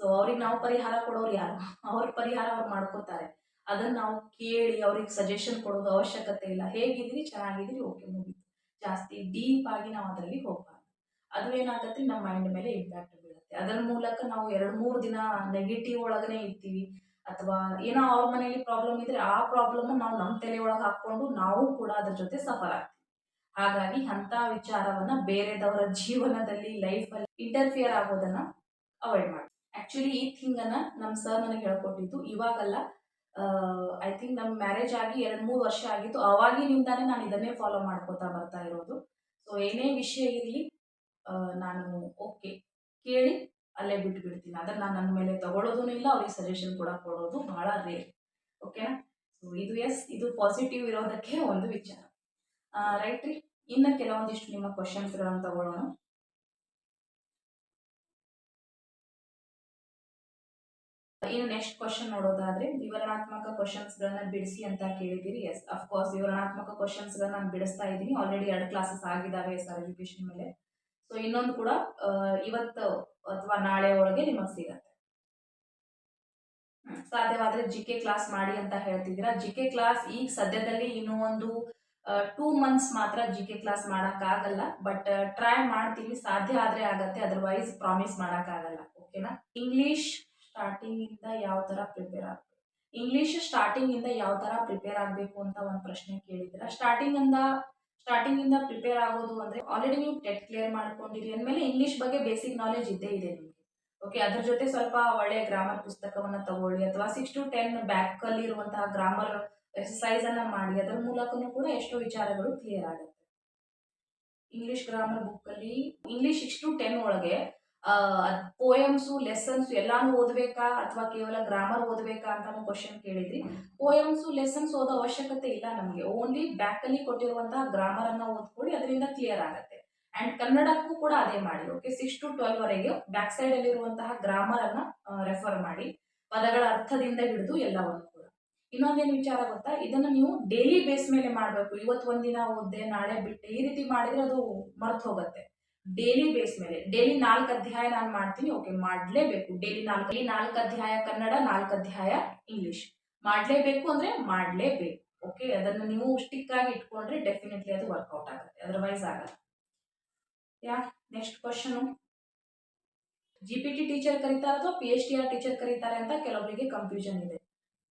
ಸೊ ಅವ್ರಿಗೆ ನಾವು ಪರಿಹಾರ ಕೊಡೋರು ಯಾರು? ಅವ್ರ ಪರಿಹಾರ ಅವ್ರು ಮಾಡ್ಕೋತಾರೆ. ಅದನ್ನು ನಾವು ಕೇಳಿ ಅವ್ರಿಗೆ ಸಜೆಷನ್ ಕೊಡೋದು ಅವಶ್ಯಕತೆ ಇಲ್ಲ. ಹೇಗಿದ್ದೀರಿ? ಚೆನ್ನಾಗಿದ್ದೀರಿ? ಓಕೆ ಮುಗೀತು. ಜಾಸ್ತಿ ಡೀಪ್ ಆಗಿ ನಾವು ಅದರಲ್ಲಿ ಹೋಗ್ಬಾರ್ದು. ಅದು ಏನಾಗುತ್ತೆ? ನಮ್ಮ ಮೈಂಡ್ ಮೇಲೆ ಇಂಪ್ಯಾಕ್ಟ್ ಅದರ ಮೂಲಕ ನಾವು ಎರಡು ಮೂರು ದಿನ ನೆಗೆಟಿವ್ ಒಳಗನೆ ಇರ್ತೀವಿ. ಅಥವಾ ಏನೋ ಅವ್ರ ಮನೆಯಲ್ಲಿ ಪ್ರಾಬ್ಲಮ್ ಇದ್ರೆ ಆ ಪ್ರಾಬ್ಲಮ್ ನಾವು ನಮ್ಮ ತಲೆ ಒಳಗೆ ಹಾಕ್ಕೊಂಡು ನಾವು ಕೂಡ ಅದ್ರ ಜೊತೆ ಸಫಲ ಆಗ್ತೀವಿ. ಹಾಗಾಗಿ ಅಂತ ವಿಚಾರವನ್ನ ಬೇರೆದವರ ಜೀವನದಲ್ಲಿ ಲೈಫಲ್ಲಿ ಇಂಟರ್ಫಿಯರ್ ಆಗೋದನ್ನ ಅವಾಯ್ಡ್ ಮಾಡಿ. ಆಕ್ಚುಲಿ ಈ ಥಿಂಗ್ ಅನ್ನ ನಮ್ಮ ಸರ್ ನನಗೆ ಹೇಳ್ಕೊಟ್ಟಿದ್ದು. ಇವಾಗಲ್ಲ ಐ ಥಿಂಕ್ ನಮ್ಮ ಮ್ಯಾರೇಜ್ ಆಗಿ ಎರಡು ಮೂರು ವರ್ಷ ಆಗಿತ್ತು. ಅವಾಗಿನಿಂದಾನೇ ನಾನು ಇದನ್ನೇ ಫಾಲೋ ಮಾಡ್ಕೋತಾ ಬರ್ತಾ ಇರೋದು. ಸೊ ಏನೇ ವಿಷಯ ಇರಲಿ ನಾನು ಓಕೆ ಕೇಳಿ ಅಲ್ಲೇ ಬಿಟ್ಟು ಬಿಡ್ತೀನಿ ಅದನ್ನ ನಾನು ನನ್ನ ಮೇಲೆ ತಗೊಳ್ಳೋದೂ ಇಲ್ಲ, ಅವ್ರಿಗೆ ಸಜೆಷನ್ ಕೂಡ ಕೊಡೋದು ಬಹಳ ರೇರ್ ಓಕೆನಾ ಸೊ ಇದು ಎಸ್ ಇದು ಪಾಸಿಟಿವ್ ಇರೋದಕ್ಕೆ ಒಂದು ವಿಚಾರ. ರೈಟ್ ರೀ? ಇನ್ನ ಕೆಲವೊಂದಿಷ್ಟು ನಿಮ್ಮ ಕ್ವಶನ್ಸ್ಗಳನ್ನು ತಗೊಳ್ಳೋಣ ಇನ್ನು ನೆಕ್ಸ್ಟ್ ಕ್ವಶನ್ ನೋಡೋದಾದ್ರೆ, ವಿವರಣಾತ್ಮಕ ಕ್ವಶನ್ಸ್ಗಳನ್ನ ಬಿಡಿಸಿ ಅಂತ ಕೇಳಿದ್ದೀರಿ. ಎಸ್ ಅಫ್ಕೋರ್ಸ್ ವಿವರಣಾತ್ಮಕ ಕ್ವಶನ್ಸ್ಗಳನ್ನ ನಾನು ಬಿಡಿಸ್ತಾ ಇದ್ದೀನಿ. ಆಲ್ರೆಡಿ ಎರಡು ಕ್ಲಾಸಸ್ ಆಗಿದ್ದಾವೆ ಎಸ್ ಆರ್ ಎಜುಕೇಶನ್ ಮೇಲೆ. ಸೊ ಇನ್ನೊಂದು ಕೂಡ ಇವತ್ತು ಅಥವಾ ನಾಳೆ ಒಳಗೆ ನಿಮಗೆ ಸಿಗತ್ತೆ. ಸಾಧ್ಯವಾದ್ರೆ ಜಿ ಕೆ ಕ್ಲಾಸ್ ಮಾಡಿ ಅಂತ ಹೇಳ್ತಿದ್ದೀರಾ. ಜಿ ಕೆ ಕ್ಲಾಸ್ ಈಗ ಸದ್ಯದಲ್ಲಿ ಇನ್ನೂ ಒಂದು ಟೂ ಮಂತ್ಸ್ ಮಾತ್ರ ಜಿ ಕೆ ಕ್ಲಾಸ್ ಮಾಡೋಕ್ಕಾಗಲ್ಲ ಬಟ್ ಟ್ರೈ ಮಾಡ್ತೀವಿ ಸಾಧ್ಯ ಆದರೆ ಆಗತ್ತೆ. ಅದರ್ವೈಸ್ ಪ್ರಾಮಿಸ್ ಮಾಡೋಕ್ಕಾಗಲ್ಲ ಓಕೆನಾ ಇಂಗ್ಲೀಷ್ ಸ್ಟಾರ್ಟಿಂಗ್ ಇಂದ ಯಾವ ಥರ ಪ್ರಿಪೇರ್ ಆಗಬೇಕು? ಇಂಗ್ಲೀಷ್ ಸ್ಟಾರ್ಟಿಂಗ್ ಇಂದ ಯಾವ ಥರ ಪ್ರಿಪೇರ್ ಆಗಬೇಕು ಅಂತ ಒಂದು ಪ್ರಶ್ನೆ ಕೇಳಿದ್ದೀರಾ? ಸ್ಟಾರ್ಟಿಂಗ್ ಇಂದ ಸ್ಟಾರ್ಟಿಂಗ್ ಇಂದ ಪ್ರಿಪೇರ್ ಆಗೋದು ಅಂದ್ರೆ ಆಲ್ರೆಡಿ ನೀವು ಟೆಟ್ ಕ್ಲಿಯರ್ ಮಾಡ್ಕೊಂಡಿರಿ ಅಂದಮೇಲೆ ಇಂಗ್ಲಿಷ್ ಬಗ್ಗೆ ಬೇಸಿಕ್ ನಾಲೆಜ್ ಇದ್ದೇ ಇದೆ ನಿಮಗೆ. ಓಕೆ ಅದ್ರ ಜೊತೆ ಸ್ವಲ್ಪ ಒಳ್ಳೆ ಗ್ರಾಮರ್ ಪುಸ್ತಕವನ್ನ ತಗೊಳ್ಳಿ ಅಥವಾ ಸಿಕ್ಸ್ ಟು ಟೆನ್ ಬ್ಯಾಕ್ ಅಲ್ಲಿ ಇರುವಂತಹ ಗ್ರಾಮರ್ ಎಕ್ಸಸೈಸ್ ಅನ್ನ ಮಾಡಿ, ಅದರ ಮೂಲಕನೂ ಕೂಡ ಎಷ್ಟೋ ವಿಚಾರಗಳು ಕ್ಲಿಯರ್ ಆಗುತ್ತೆ. ಇಂಗ್ಲಿಷ್ ಗ್ರಾಮರ್ ಬುಕ್ ಅಲ್ಲಿ ಇಂಗ್ಲಿಷ್ ಸಿಕ್ಸ್ ಟು ಟೆನ್ ಒಳಗೆ ಪೋಯಮ್ಸು ಲೆಸನ್ಸ್ ಎಲ್ಲಾನು ಓದಬೇಕಾ ಅಥವಾ ಕೇವಲ ಗ್ರಾಮರ್ ಓದಬೇಕಾ ಅಂತ ಕ್ವಶನ್ ಕೇಳಿದ್ರಿ. ಪೋಯಮ್ಸು ಲೆಸನ್ಸ್ ಓದೋ ಅವಶ್ಯಕತೆ ಇಲ್ಲ ನಮಗೆ. ಓನ್ಲಿ ಬ್ಯಾಕ್ ಅಲ್ಲಿ ಕೊಟ್ಟಿರುವಂತಹ ಗ್ರಾಮರ್ ಅನ್ನ ಓದ್ಕೊಳ್ಳಿ, ಅದರಿಂದ ಕ್ಲಿಯರ್ ಆಗುತ್ತೆ. ಅಂಡ್ ಕನ್ನಡಕ್ಕೂ ಕೂಡ ಅದೇ ಮಾಡಿ. ಓಕೆ ಸಿಕ್ಸ್ ಟು ಟ್ವೆಲ್ ವರೆಗೆ ಬ್ಯಾಕ್ ಸೈಡ್ ಅಲ್ಲಿರುವಂತಹ ಗ್ರಾಮರ್ ಅನ್ನ ರೆಫರ್ ಮಾಡಿ. ಪದಗಳ ಅರ್ಥದಿಂದ ಹಿಡಿದು ಎಲ್ಲವನ್ನು ಕೂಡ. ಇನ್ನೊಂದೇನು ವಿಚಾರ ಗೊತ್ತಾ? ಇದನ್ನ ನೀವು ಡೈಲಿ ಬೇಸ್ ಮೇಲೆ ಮಾಡಬೇಕು. ಇವತ್ತು ಒಂದಿನ ಓದ್ದೆ, ನಾಳೆ ಬಿಟ್ಟೆ, ಈ ರೀತಿ ಮಾಡಿದ್ರೆ ಅದು ಮರ್ತು ಹೋಗುತ್ತೆ. ಡೈಲಿ ಬೇಸ್ ಮೇಲೆ. ಡೈಲಿ ನಾಲ್ಕು ಅಧ್ಯಾಯ ನಾನು ಮಾಡ್ತೀನಿ. ಓಕೆ ಮಾಡಲೇಬೇಕು. ಡೈಲಿ ನಾಲ್ಕು ನಾಲ್ಕು ಅಧ್ಯಾಯ ಕನ್ನಡ, ನಾಲ್ಕು ಅಧ್ಯಾಯ ಇಂಗ್ಲಿಷ್ ಮಾಡಲೇಬೇಕು ಅಂದ್ರೆ ಮಾಡಲೇಬೇಕು. ಓಕೆ ಅದನ್ನು ನೀವು ಸ್ಟಿಕ್ ಆಗಿ ಇಟ್ಕೊಂಡ್ರೆ ಡೆಫಿನೆಟ್ಲಿ ಅದು ವರ್ಕೌಟ್ ಆಗುತ್ತೆ. ಅದರ್ವೈಸ್ ಆಗಲ್ಲ. Yeah next question G P T teacher ಕರೀತಾರೆ ಅಥವಾ P H D R teacher ಕರೀತಾರೆ ಅಂತ ಕೆಲವರಿಗೆ ಕನ್ಫ್ಯೂಷನ್ ಇದೆ.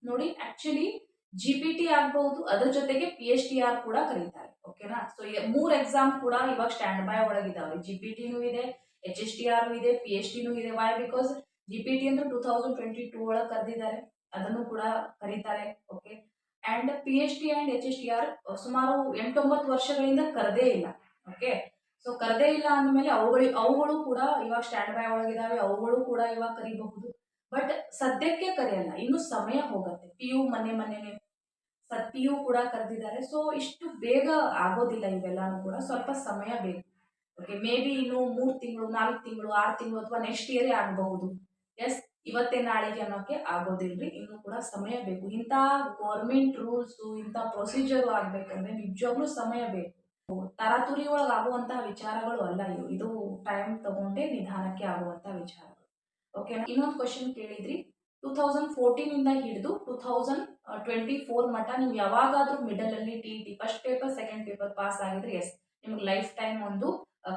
ನೋಡಿ ಆಕ್ಚುಲಿ ಜಿ ಪಿ ಟಿ ಆಗ್ಬಹುದು, ಅದರ ಜೊತೆಗೆ ಪಿ ಎಚ್ ಡಿ ಆರ್ ಕೂಡ ಕರೀತಾರೆ ಓಕೆನಾ ಸೊ ಮೂರ್ ಎಕ್ಸಾಮ್ ಕೂಡ ಇವಾಗ ಸ್ಟ್ಯಾಂಡ್ ಬೈ ಒಳಗಿದಾವೆ ಜಿ ಪಿ ಟಿನೂ ಇದೆ ಎಚ್ ಎಸ್ ಟಿ ಆರ್ ಇದೆ ಪಿ ಎಚ್ ಡಿನೂ ಇದೆ. Why because G P T ಅಂದ್ರೆ ಟೂ ತೌಸಂಡ್ ಟ್ವೆಂಟಿ ಟೂ ಒಳಗೆ ಕರೆದಿದ್ದಾರೆ. ಅದನ್ನು ಕೂಡ ಕರೀತಾರೆ okay and P H D and H S T R ಸುಮಾರು ಎಂಟೊಂಬತ್ತು ವರ್ಷಗಳಿಂದ ಕರೆದೇ ಇಲ್ಲ ಓಕೆ ಸೊ ಕರೆದೇ ಇಲ್ಲ ಅಂದಮೇಲೆ ಅವುಗಳು ಅವುಗಳು ಕೂಡ ಇವಾಗ ಸ್ಟ್ಯಾಂಡ್ ಬೈ ಒಳಗಿದಾವೆ, ಅವುಗಳು ಕೂಡ ಇವಾಗ ಕರಿಬಹುದು. ಬಟ್ ಸದ್ಯಕ್ಕೆ ಕರೆಯಲ್ಲ, ಇನ್ನು ಸಮಯ ಹೋಗುತ್ತೆ. ಪಿ ಯು ಮನೆ ಮನೆನೆ ಸದ್ ಪಿ ಯು ಕೂಡ ಕರೆದಿದ್ದಾರೆ. ಸೊ ಇಷ್ಟು ಬೇಗ ಆಗೋದಿಲ್ಲ ಇವೆಲ್ಲಾನು ಕೂಡ. ಸ್ವಲ್ಪ ಸಮಯ ಬೇಕು. ಓಕೆ ಮೇ ಬಿ ಇನ್ನು ಮೂರು ತಿಂಗಳು, ನಾಲ್ಕು ತಿಂಗಳು, ಆರು ತಿಂಗಳು ಅಥವಾ ನೆಕ್ಸ್ಟ್ ಇಯರೇ ಆಗಬಹುದು. ಎಸ್ ಇವತ್ತೇ ನಾಳೆಗೆ ಅನ್ನೋಕೆ ಆಗೋದಿಲ್ರಿ. ಇನ್ನು ಕೂಡ ಸಮಯ ಬೇಕು. ಇಂಥ ಗೌರ್ಮೆಂಟ್ ರೂಲ್ಸು ಇಂಥ ಪ್ರೊಸೀಜರು ಆಗಬೇಕಂದ್ರೆ ನಿಜವಾಗ್ಲೂ ಸಮಯ ಬೇಕು. ತರಾತುರಿ ಒಳಗೆ ಆಗುವಂತಹ ವಿಚಾರಗಳು ಅಲ್ಲ ಇದು ಟೈಮ್ ತಗೊಂಡೇ ನಿಧಾನಕ್ಕೆ ಆಗುವಂತಹ ವಿಚಾರಗಳು. ಓಕೆ ಇನ್ನೊಂದು ಕ್ವಶನ್ ಕೇಳಿದ್ರಿ. ಟೂ ತೌಸಂಡ್ ಫೋರ್ಟೀನ್ ಇಂದ ಹಿಡಿದು ಟೂ ತೌಸಂಡ್ ಟ್ವೆಂಟಿ ಫೋರ್ ಮಟ್ಟ ನೀವು ಯಾವಾಗಾದ್ರೂ ಮಿಡಲ್ ಅಲ್ಲಿ T T first paper second paper pass ಆಗಿದ್ರೆ ಎಸ್ ನಿಮ್ಗೆ ಲೈಫ್ ಟೈಮ್ ಒಂದು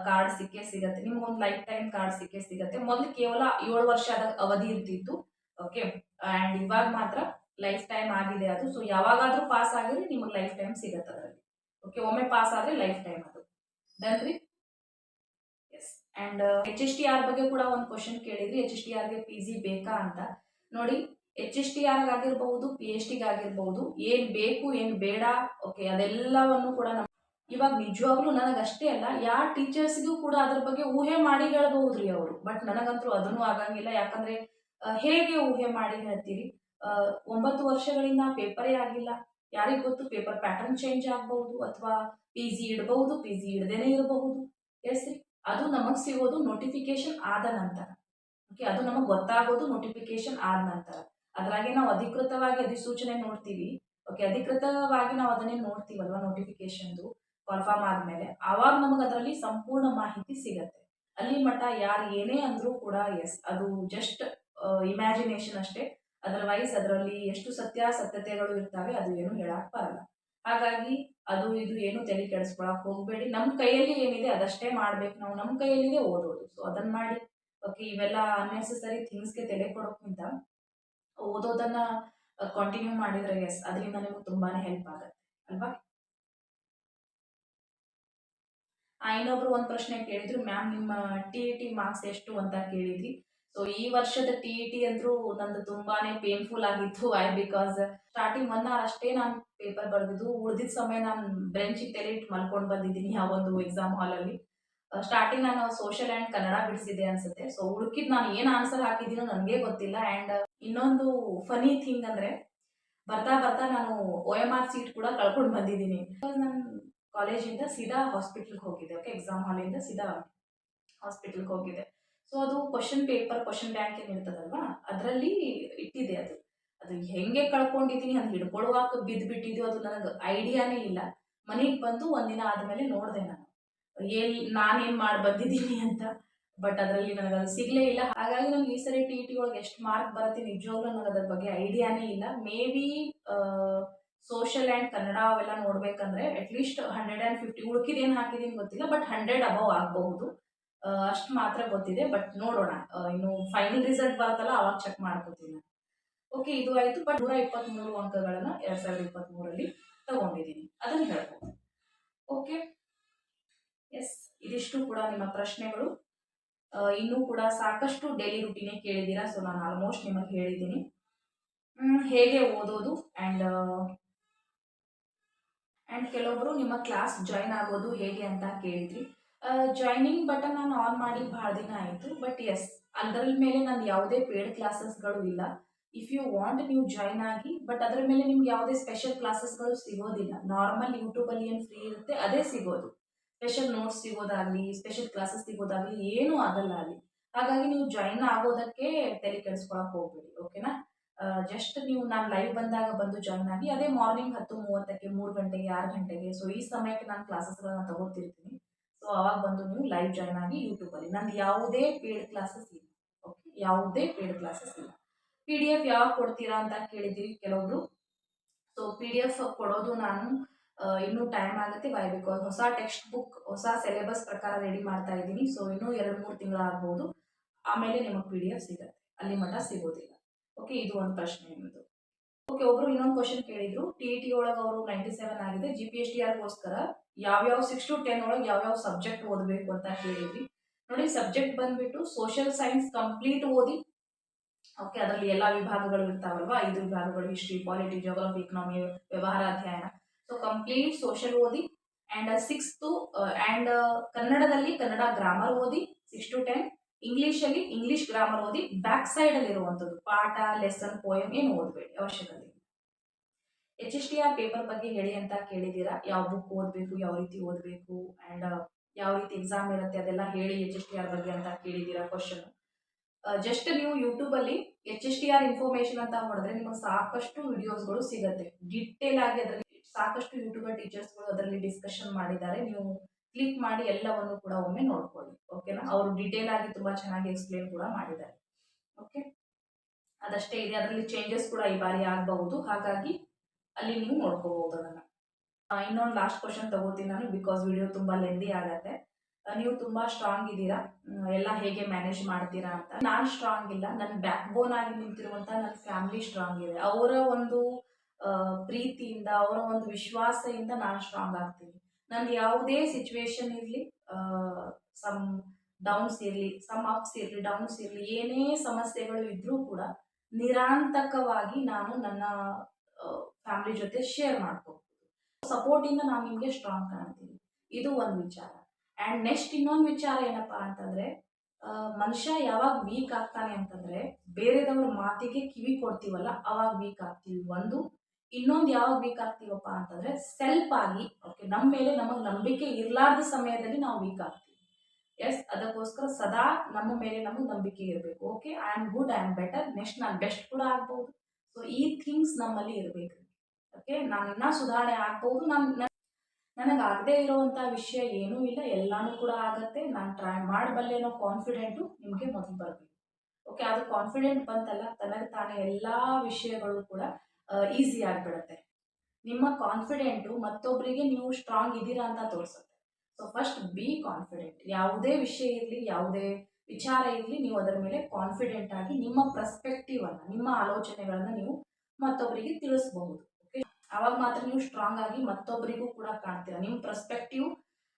ಕಾರ್ಡ್ ಸಿಕ್ಕೇ ಸಿಗತ್ತೆ. ನಿಮ್ಗೆ ಒಂದು ಲೈಫ್ ಟೈಮ್ ಕಾರ್ಡ್ ಸಿಕ್ಕೇ ಸಿಗತ್ತೆ. ಮೊದಲು ಕೇವಲ ಏಳು ವರ್ಷದ ಅವಧಿ ಇರ್ತಿತ್ತು ಓಕೆ ಆ್ಯಂಡ್ ಇವಾಗ ಮಾತ್ರ ಲೈಫ್ ಟೈಮ್ ಆಗಿದೆ ಅದು. ಸೊ ಯಾವಾಗಾದ್ರೂ ಪಾಸ್ ಆಗಿದ್ರೆ ನಿಮಗೆ ಲೈಫ್ ಟೈಮ್ ಸಿಗತ್ತೆ ಅದರಲ್ಲಿ. ಓಕೆ ಒಮ್ಮೆ ಪಾಸ್ ಆದರೆ ಲೈಫ್ ಟೈಮ್ ಅದು. ಡನ್ ರೀ? Yes and H S T R ಬಗ್ಗೆ ಕೂಡ ಒಂದು ಕ್ವಶನ್ ಕೇಳಿದ್ರಿ. ಎಚ್ ಎಸ್ ಟಿ ಆರ್ಗೆ ಪಿ ಜಿ ಬೇಕಾ ಅಂತ. ನೋಡಿ ಎಚ್ ಎಸ್ ಟಿ ಆಗಿರ್ಬಹುದು ಪಿ ಎಚ್ ಟಿಗಾಗಿರ್ಬಹುದು ಏನ್ ಬೇಕು, ಏನ್ ಬೇಡ ಓಕೆ ಅದೆಲ್ಲವನ್ನು ಕೂಡ ನಮ್ ಇವಾಗ ನಿಜವಾಗ್ಲೂ ನನಗಷ್ಟೇ ಅಲ್ಲ ಯಾವ ಟೀಚರ್ಸ್ಗೂ ಕೂಡ ಅದ್ರ ಬಗ್ಗೆ ಊಹೆ ಮಾಡಿ ಹೇಳ್ಬಹುದ್ರಿ ಅವರು. ಬಟ್ ನನಗಂತೂ ಅದನ್ನು ಆಗಂಗಿಲ್ಲ. ಯಾಕಂದ್ರೆ ಹೇಗೆ ಊಹೆ ಮಾಡಿ ಹೇಳ್ತೀರಿ? ಒಂಬತ್ತು ವರ್ಷಗಳಿಂದ ಪೇಪರೇ ಆಗಿಲ್ಲ. ಯಾರಿಗೆ ಗೊತ್ತು? ಪೇಪರ್ ಪ್ಯಾಟರ್ನ್ ಚೇಂಜ್ ಆಗಬಹುದು, ಅಥವಾ ಪಿ ಜಿ ಇಡಬಹುದು ಪಿ ಜಿ ಇಡದೇನೆ ಇರಬಹುದು. ಎಸ್ ಅದು ನಮಗೆ ಸಿಗೋದು ನೋಟಿಫಿಕೇಶನ್ ಆದ ನಂತರ. ಓಕೆ ಅದು ನಮಗೆ ಗೊತ್ತಾಗೋದು ನೋಟಿಫಿಕೇಶನ್ ಆದ ನಂತರ. ಅದರಾಗೆ ನಾವು ಅಧಿಕೃತವಾಗಿ ಅಧಿಸೂಚನೆ ನೋಡ್ತೀವಿ. ಓಕೆ ಅಧಿಕೃತವಾಗಿ ನಾವು ಅದನ್ನೇ ನೋಡ್ತೀವಲ್ವ ನೋಟಿಫಿಕೇಶನ್ದು ಕನ್ಫರ್ಮ್ ಆದಮೇಲೆ? ಆವಾಗ ನಮಗೆ ಅದರಲ್ಲಿ ಸಂಪೂರ್ಣ ಮಾಹಿತಿ ಸಿಗತ್ತೆ. ಅಲ್ಲಿ ಮಟ್ಟ ಯಾರು ಏನೇ ಅಂದರೂ ಕೂಡ ಎಸ್ ಅದು ಜಸ್ಟ್ ಇಮ್ಯಾಜಿನೇಷನ್ ಅಷ್ಟೇ. ಅದರ್ವೈಸ್ ಅದರಲ್ಲಿ ಎಷ್ಟು ಸತ್ಯಾಸತ್ಯತೆಗಳು ಇರ್ತವೆ ಅದು ಏನು ಹೇಳಕ್ ಬರಲ್ಲ. ಹಾಗಾಗಿ ಅದು ಇದು ಏನು ತಲೆ ಕೆಡಿಸ್ಕೊಳಕ್ ಹೋಗಬೇಡಿ. ನಮ್ಮ ಕೈಯಲ್ಲಿ ಏನಿದೆ ಅದಷ್ಟೇ ಮಾಡ್ಬೇಕು ನಾವು. ನಮ್ಮ ಕೈಯಲ್ಲಿದೆ ಓದೋದು. ಸೊ ಅದನ್ನ ಮಾಡಿ ಓಕೆ, ಇವೆಲ್ಲ ಅನ್ನೆಸೆಸರಿ ಥಿಂಗ್ಸ್ಗೆ ತಲೆ ಕೊಡೋಕ್ಕಿಂತ ಓದೋದನ್ನ ಕಂಟಿನ್ಯೂ ಮಾಡಿದ್ರೆ ಎಸ್ ಅದರಿಂದ ನಿಮಗೆ ತುಂಬಾನೇ ಹೆಲ್ಪ್ ಆಗುತ್ತೆ, ಅಲ್ವಾ? ಇನ್ನೊಬ್ರು ಒಂದು ಪ್ರಶ್ನೆ ಕೇಳಿದ್ರು, ಮ್ಯಾಮ್, ನಿಮ್ಮ ಟಿ ಇ ಟಿ ಮಾರ್ಕ್ಸ್ ಎಷ್ಟು ಅಂತ ಕೇಳಿದ್ರಿ ಸೊ ಈ ವರ್ಷದ ಟಿ ಇ ಟಿ ಅಂದ್ರೂ ನಂದು ತುಂಬಾನೇ ಪೇನ್ಫುಲ್ ಆಗಿತ್ತು I because starting one hour ಅಷ್ಟೇ ನಾನು ಪೇಪರ್ ಬರೆದಿದ್ದು ಉಳಿದಿದ್ದ ಸಮಯ ನಾನು ಬ್ರೆಂಚಿಗೆ ತಲೆ ಇಟ್ಟು ಮಲ್ಕೊಂಡು ಬಂದಿದ್ದೀನಿ ಆ ಒಂದು ಎಕ್ಸಾಮ್ ಹಾಲಲ್ಲಿ ಸ್ಟಾರ್ಟಿಂಗ್ ನಾನು ಸೋಷಿಯಲ್ ಅಂಡ್ ಕನ್ನಡ ಬಿಡಿಸಿದ್ದೆ ಅನ್ಸುತ್ತೆ. ಸೊ ಹುಡುಕಿದ್ ನಾನು ಏನು ಆನ್ಸರ್ ಹಾಕಿದ್ದೀನೋ ನನಗೆ ಗೊತ್ತಿಲ್ಲ. ಅಂಡ್ ಇನ್ನೊಂದು ಫನಿ ಥಿಂಗ್ ಅಂದ್ರೆ ಬರ್ತಾ ಬರ್ತಾ ನಾನು ಒ ಎಂ ಆರ್ ಸೀಟ್ ಕೂಡ ಕಳ್ಕೊಂಡು ಬಂದಿದ್ದೀನಿ. ನನ್ನ ಕಾಲೇಜಿಂದ ಸೀದಾ ಹಾಸ್ಪಿಟ್ಲ್ಗೆ ಹೋಗಿದ್ದೆ ಓಕೆ ಎಕ್ಸಾಮ್ ಹಾಲಿಂದ ಸೀದಾ ಹಾಸ್ಪಿಟಲ್ಗೆ ಹೋಗಿದ್ದೆ. ಸೊ ಅದು ಕ್ವಶನ್ ಪೇಪರ್ ಕ್ವಶನ್ ಬ್ಯಾಂಕ್ ಏನು ಇರ್ತದಲ್ವಾ? ಅದರಲ್ಲಿ ಇಟ್ಟಿದೆ ಅದು. ಅದು ಹೆಂಗೆ ಕಳ್ಕೊಂಡಿದ್ದೀನಿ ಅದು ಹಿಡ್ಕೊಳ್ಳುವಾಗ ಬಿದ್ದು ಬಿಟ್ಟಿದ್ದು ಅದು ನನಗೆ ಐಡಿಯಾನೇ ಇಲ್ಲ. ಮನೆಗೆ ಬಂದು ಒಂದಿನ ಆದಮೇಲೆ ನೋಡಿದೆ ನಾನು. ಏನ್ ನಾನೇನು ಮಾಡಿ ಬಂದಿದ್ದೀನಿ ಅಂತ. ಬಟ್ ಅದರಲ್ಲಿ ನನಗೆ ಅದು ಸಿಗಲೇ ಇಲ್ಲ. ಹಾಗಾಗಿ ನಾನು ಈ ಸರಿ ಟಿ ಟಿ ಒಳಗೆ ಎಷ್ಟು ಮಾರ್ಕ್ ಬರುತ್ತೆ ನಿಜವಾಗ್ಲೂ ನನಗೆ ಅದ್ರ ಬಗ್ಗೆ ಐಡಿಯಾನೇ ಇಲ್ಲ. Maybe social and Kannada ಅವೆಲ್ಲ ನೋಡ್ಬೇಕಂದ್ರೆ at least hundred and fifty ಉಳ್ಕಿದೇನು ಹಾಕಿದ್ದೀನಿ ಗೊತ್ತಿಲ್ಲ ಬಟ್ ಹಂಡ್ರೆಡ್ ಅಬವ್ ಆಗಬಹುದು. ಅಷ್ಟು ಮಾತ್ರ ಗೊತ್ತಿದೆ. ಬಟ್ ನೋಡೋಣ. ಇನ್ನು ಫೈನಲ್ ರಿಸಲ್ಟ್ ಬರುತ್ತಲ್ಲ, ಅವಾಗ ಚೆಕ್ ಮಾಡ್ಕೋತೀನಿ ಓಕೆ ಇದು ಆಯಿತು. ಬಟ್ ನೂರ ಇಪ್ಪತ್ತ್ಮೂರು ಅಂಕಗಳನ್ನು ಎರಡು ಸಾವಿರದ ಇಪ್ಪತ್ತ್ಮೂರಲ್ಲಿ ತಗೊಂಡಿದ್ದೀನಿ ಅದನ್ನು ಹೇಳ್ಬೋದು. ಓಕೆ ಎಸ್ ಇದಿಷ್ಟು ಕೂಡ ನಿಮ್ಮ ಪ್ರಶ್ನೆಗಳು. ಇನ್ನೂ ಕೂಡ ಸಾಕಷ್ಟು ಡೈಲಿ ರುಟೀನೇ ಕೇಳಿದ್ದೀರಾ ಸೊ ನಾನು ಆಲ್ಮೋಸ್ಟ್ ನಿಮಗೆ ಹೇಳಿದ್ದೀನಿ. ಹೇಗೆ ಓದೋದು ಆ್ಯಂಡ್ ಆ್ಯಂಡ್ ಕೆಲವೊಬ್ಬರು ನಿಮ್ಮ ಕ್ಲಾಸ್ ಜಾಯ್ನ್ ಆಗೋದು ಹೇಗೆ ಅಂತ ಕೇಳಿದ್ರಿ. ಜಾಯ್ನಿಂಗ್ ಬಟನ್ ನಾನು ಆನ್ ಮಾಡಿ ಭಾಳ ದಿನ ಆಯಿತು ಬಟ್ ಎಸ್ ಅದರ ಮೇಲೆ ನಾನು ಯಾವುದೇ ಪೇಡ್ ಕ್ಲಾಸಸ್ಗಳು ಇಲ್ಲ. ಇಫ್ ಯು ವಾಂಟ್ ನೀವು ಜಾಯ್ನ್ ಆಗಿ ಬಟ್ ಅದರ ಮೇಲೆ ನಿಮ್ಗೆ ಯಾವುದೇ ಸ್ಪೆಷಲ್ ಕ್ಲಾಸಸ್ಗಳು ಸಿಗೋದಿಲ್ಲ. ನಾರ್ಮಲ್ ಯೂಟ್ಯೂಬಲ್ಲಿ ಏನು ಫ್ರೀ ಇರುತ್ತೆ, ಅದೇ ಸಿಗೋದು. ಸ್ಪೆಷಲ್ ನೋಟ್ಸ್ ಸಿಗೋದಾಗಲಿ ಸ್ಪೆಷಲ್ ಕ್ಲಾಸಸ್ ಸಿಗೋದಾಗಲಿ ಏನೂ ಆಗಲ್ಲ ಅಲ್ಲಿ. ಹಾಗಾಗಿ ನೀವು ಜಾಯಿನ್ ಆಗೋದಕ್ಕೆ ತಲೆ ಕೆಡಿಸ್ಕೊಳಕ್ ಹೋಗ್ಬೇಡಿ ಓಕೆನಾ ಜಸ್ಟ್ ನೀವು ನಾನು ಲೈವ್ ಬಂದಾಗ ಬಂದು ಜಾಯ್ನ್ ಆಗಿ, ಅದೇ ಮಾರ್ನಿಂಗ್ ಹತ್ತು ಮೂವತ್ತಕ್ಕೆ, ಮೂರು ಗಂಟೆಗೆ, ಆರು ಗಂಟೆಗೆ ಸೊ ಈ ಸಮಯಕ್ಕೆ ನಾನು ಕ್ಲಾಸಸ್ಗಳನ್ನ ತಗೋತಿರ್ತೀನಿ ಸೊ ಅವಾಗ ಬಂದು ನೀವು ಲೈವ್ ಜಾಯ್ನ್ ಆಗಿ ಯೂಟ್ಯೂಬಲ್ಲಿ ನಂದು ಯಾವುದೇ ಪೇಡ್ ಕ್ಲಾಸಸ್ ಇಲ್ಲ ಓಕೆ ಯಾವುದೇ ಪೇಡ್ ಕ್ಲಾಸಸ್ ಇಲ್ಲ. ಪಿ ಡಿ ಎಫ್ ಯಾವಾಗ ಕೊಡ್ತೀರಾ ಅಂತ ಕೇಳಿದ್ದೀರಿ ಕೆಲವೊಬ್ರು. ಸೊ ಪಿ ಡಿ ಎಫ್ ಕೊಡೋದು ನಾನು ಇನ್ನೂ ಟೈಮ್ ಆಗುತ್ತೆ. ವೈ ಬಿಕಾಸ್ ಹೊಸ ಟೆಕ್ಸ್ಟ್ ಬುಕ್ ಹೊಸ ಸಿಲೆಬಸ್ ಪ್ರಕಾರ ರೆಡಿ ಮಾಡ್ತಾ ಇದ್ದೀನಿ. ಸೊ ಇನ್ನೂ ಎರಡು, ಮೂರು ತಿಂಗಳು ಆಗ್ಬೋದು. ಆಮೇಲೆ ನಿಮಗೆ ಪಿ ಡಿ ಎಫ್ ಸಿಗುತ್ತೆ. ಅಲ್ಲಿ ಮಠ ಸಿಗೋದಿಲ್ಲ. ಓಕೆ ಇದು ಒಂದು ಪ್ರಶ್ನೆ ನಿಮ್ಮದು ಓಕೆ ಒಬ್ರು ಇನ್ನೊಂದು ಕ್ವಶನ್ ಕೇಳಿದ್ರು. ಟಿ ಇ ಟಿ ಒಳಗೆ ಅವರು ನೈಂಟಿ ಸೆವೆನ್ ಆಗಿದೆ ಜಿ ಪಿ ಎಸ್ ಟಿ ಆರ್ಗೋಸ್ಕರ ಯಾವ್ಯಾವ ಸಿಕ್ಸ್ ಟು ಟೆನ್ ಒಳಗೆ ಯಾವ್ಯಾವ ಸಬ್ಜೆಕ್ಟ್ ಓದಬೇಕು ಅಂತ ಕೇಳಿದ್ವಿ. ನೋಡಿ ಸಬ್ಜೆಕ್ಟ್ ಬಂದ್ಬಿಟ್ಟು ಸೋಷಿಯಲ್ ಸೈನ್ಸ್ ಕಂಪ್ಲೀಟ್ ಓದಿ ಓಕೆ ಅದರಲ್ಲಿ ಎಲ್ಲ ವಿಭಾಗಗಳು ಇರ್ತಾವಲ್ವಾ? ಐದು ವಿಭಾಗಗಳು ಹಿಸ್ಟ್ರಿ ಪಾಲಿಟಿ ಜೋಗ್ರಫಿ ಇಕನಾಮಿ ವ್ಯವಹಾರ, ಅಧ್ಯಯನ. ಸೊ ಕಂಪ್ಲೀಟ್ ಸೋಷಿಯಲ್ ಓದಿ ಆ್ಯಂಡ್ ಸಿಕ್ಸ್ತು ಆ್ಯಂಡ್ ಕನ್ನಡದಲ್ಲಿ ಕನ್ನಡ ಗ್ರಾಮರ್ ಓದಿ ಸಿಕ್ಸ್ ಟು ಟೆನ್ ಇಂಗ್ಲೀಷಲ್ಲಿ ಇಂಗ್ಲೀಷ್ ಗ್ರಾಮರ್ ಓದಿ ಬ್ಯಾಕ್ ಸೈಡಲ್ಲಿ ಇರುವಂಥದ್ದು, ಪಾಠ ಲೆಸನ್ ಪೋಯಮ್ ಏನು ಓದಬೇಡಿ, ಅವಶ್ಯಕತೆ H S T R paper ಬಗ್ಗೆ ಹೇಳಿ ಅಂತ ಕೇಳಿದ್ದೀರಾ? ಯಾವ ಬುಕ್ ಓದಬೇಕು, ಯಾವ ರೀತಿ ಓದಬೇಕು ಆ್ಯಂಡ್ ಯಾವ ರೀತಿ ಎಕ್ಸಾಮ್ ಇರುತ್ತೆ ಅದೆಲ್ಲ ಹೇಳಿ ಎಚ್ ಎಸ್ ಟಿ ಆರ್ ಬಗ್ಗೆ ಅಂತ ಕೇಳಿದ್ದೀರಾ ಕ್ವಶನ್ ಜಸ್ಟ್ ನೀವು ಯೂಟ್ಯೂಬಲ್ಲಿ H S T R information ಅಂತ ಹೊಡೆದ್ರೆ ನಿಮಗೆ ಸಾಕಷ್ಟು ವಿಡಿಯೋಸ್ಗಳು ಸಿಗುತ್ತೆ. ಡಿಟೇಲ್ ಆಗಿ ಅದರಲ್ಲಿ ಸಾಕಷ್ಟು ಯೂಟ್ಯೂಬರ್ ಟೀಚರ್ಸ್ಗಳು ಅದರಲ್ಲಿ ಡಿಸ್ಕಷನ್ ಮಾಡಿದ್ದಾರೆ. ನೀವು ಕ್ಲಿಕ್ ಮಾಡಿ ಎಲ್ಲವನ್ನು ಕೂಡ ಒಮ್ಮೆ ನೋಡ್ಕೊಳ್ಳಿ ಓಕೆನಾ ಅವರು ಡಿಟೇಲ್ ಆಗಿ ತುಂಬ ಚೆನ್ನಾಗಿ ಎಕ್ಸ್ಪ್ಲೇನ್ ಕೂಡ ಮಾಡಿದ್ದಾರೆ ಓಕೆ ಅದಷ್ಟೇ ಇದೆ. ಅದರಲ್ಲಿ ಚೇಂಜಸ್ ಕೂಡ ಈ ಬಾರಿ ಆಗಬಹುದು. ಹಾಗಾಗಿ ಅಲ್ಲಿ ನೀವು ನೋಡ್ಕೋಬಹುದು ಅದನ್ನು. ಇನ್ನೊಂದು ಲಾಸ್ಟ್ ಕ್ವಶನ್ ತಗೋತೀನಿ ನಾನು ಬಿಕಾಸ್ ವಿಡಿಯೋ ತುಂಬ ಲೆಂದಿ ಆಗತ್ತೆ. ನೀವು ತುಂಬ ಸ್ಟ್ರಾಂಗ್ ಇದ್ದೀರಾ? ಎಲ್ಲ ಹೇಗೆ ಮ್ಯಾನೇಜ್ ಮಾಡ್ತೀರಾ ಅಂತ. ನಾನು ಸ್ಟ್ರಾಂಗ್ ಇಲ್ಲ. ನನ್ನ ಬ್ಯಾಕ್ ಬೋನ್ ಆಗಿ ನಿಂತಿರುವಂಥ ನನ್ನ ಫ್ಯಾಮಿಲಿ ಸ್ಟ್ರಾಂಗ್ ಇದೆ. ಅವರ ಒಂದು ಪ್ರೀತಿಯಿಂದ, ಅವರ ಒಂದು ವಿಶ್ವಾಸದಿಂದ ನಾನು ಸ್ಟ್ರಾಂಗ್ ಆಗ್ತೀನಿ. ನಂದು ಯಾವುದೇ ಸಿಚುವೇಶನ್ ಇರಲಿ ಸಮ್ ಡೌನ್ಸ್ ಇರಲಿ ಸಮ್ ಅಪ್ಸ್ ಇರಲಿ ಡೌನ್ಸ್ ಇರಲಿ, ಏನೇ ಸಮಸ್ಯೆಗಳು ಇದ್ದರೂ ಕೂಡ ನಿರಾಂತಕವಾಗಿ ನಾನು ನನ್ನ ಫ್ಯಾಮಿಲಿ ಜೊತೆ ಶೇರ್ ಮಾಡ್ಕೋಬಹುದು ಸಪೋರ್ಟಿಂದ ನಾನು ನಿಮಗೆ ಸ್ಟ್ರಾಂಗ್ ಕಾಣ್ತೀನಿ. ಇದು ಒಂದು ವಿಚಾರ. ಆ್ಯಂಡ್ ನೆಕ್ಸ್ಟ್ ಇನ್ನೊಂದು ವಿಚಾರ ಏನಪ್ಪ ಅಂತಂದರೆ ಮನುಷ್ಯ ಯಾವಾಗ ವೀಕ್ ಆಗ್ತಾನೆ ಅಂತಂದರೆ, ಬೇರೆದವ್ರ ಮಾತಿಗೆ ಕಿವಿ ಕೊಡ್ತೀವಲ್ಲ, ಅವಾಗ ವೀಕ್ ಆಗ್ತೀವಿ. ಒಂದು ಇನ್ನೊಂದು ಯಾವಾಗ ವೀಕ್ ಆಗ್ತೀವಪ್ಪ ಅಂತಂದ್ರೆ ಸೆಲ್ಫ್ ಆಗಿ ಓಕೆ ನಮ್ಮ ಮೇಲೆ ನಮಗೆ ನಂಬಿಕೆ ಇರಲಾರ್ದ ಸಮಯದಲ್ಲಿ ನಾವು ವೀಕ್ ಆಗ್ತೀವಿ. ಎಸ್ ಅದಕ್ಕೋಸ್ಕರ ಸದಾ ನಮ್ಮ ಮೇಲೆ ನಮಗೆ ನಂಬಿಕೆ ಇರಬೇಕು okay I am good I am better next ನಾನು ಬೆಸ್ಟ್ ಕೂಡ ಆಗ್ಬೋದು. ಸೊ ಈ ಥಿಂಗ್ಸ್ ನಮ್ಮಲ್ಲಿ ಇರಬೇಕು ಓಕೆ ನಾನು ಇನ್ನೂ ಸುಧಾರಣೆ ಆಗ್ಬೋದು, ನಾನು ನನಗೆ ಆಗದೇ ಇರೋವಂಥ ವಿಷಯ ಏನೂ ಇಲ್ಲ, ಎಲ್ಲಾನು ಕೂಡ ಆಗತ್ತೆ. ನಾನು ಟ್ರೈ ಮಾಡಬಲ್ಲೆ ಅನ್ನೋ ಕಾನ್ಫಿಡೆಂಟು ನಿಮಗೆ ಮೊದಲು ಬರಬೇಕು ಓಕೆ ಅದು ಕಾನ್ಫಿಡೆಂಟ್ ಬಂತಲ್ಲ, ತನಗೆ ತಾನೇ ಎಲ್ಲ ವಿಷಯಗಳು ಕೂಡ ಈಸಿ ಆಗಿಬಿಡುತ್ತೆ. ನಿಮ್ಮ ಕಾನ್ಫಿಡೆಂಟು ಮತ್ತೊಬ್ಬರಿಗೆ ನೀವು ಸ್ಟ್ರಾಂಗ್ ಇದ್ದೀರಾ ಅಂತ ತೋರಿಸುತ್ತೆ. ಸೊ ಫಸ್ಟ್ ಬಿ ಕಾನ್ಫಿಡೆಂಟ್ ಯಾವುದೇ ವಿಷಯ ಇರಲಿ, ಯಾವುದೇ ವಿಚಾರ ಇರಲಿ, ನೀವು ಅದರ ಮೇಲೆ ಕಾನ್ಫಿಡೆಂಟ್ ಆಗಿ ನಿಮ್ಮ ಪರ್ಸ್ಪೆಕ್ಟಿವ್ ಅನ್ನು, ನಿಮ್ಮ ಆಲೋಚನೆಗಳನ್ನು ನೀವು ಮತ್ತೊಬ್ಬರಿಗೆ ತಿಳಿಸಬಹುದು. ಓಕೆ ಆವಾಗ ಮಾತ್ರ ನೀವು ಸ್ಟ್ರಾಂಗ್ ಆಗಿ ಮತ್ತೊಬ್ಬರಿಗೂ ಕೂಡ ಕಾಣ್ತೀರಾ. ನಿಮ್ಮ ಪರ್ಸ್ಪೆಕ್ಟಿವ್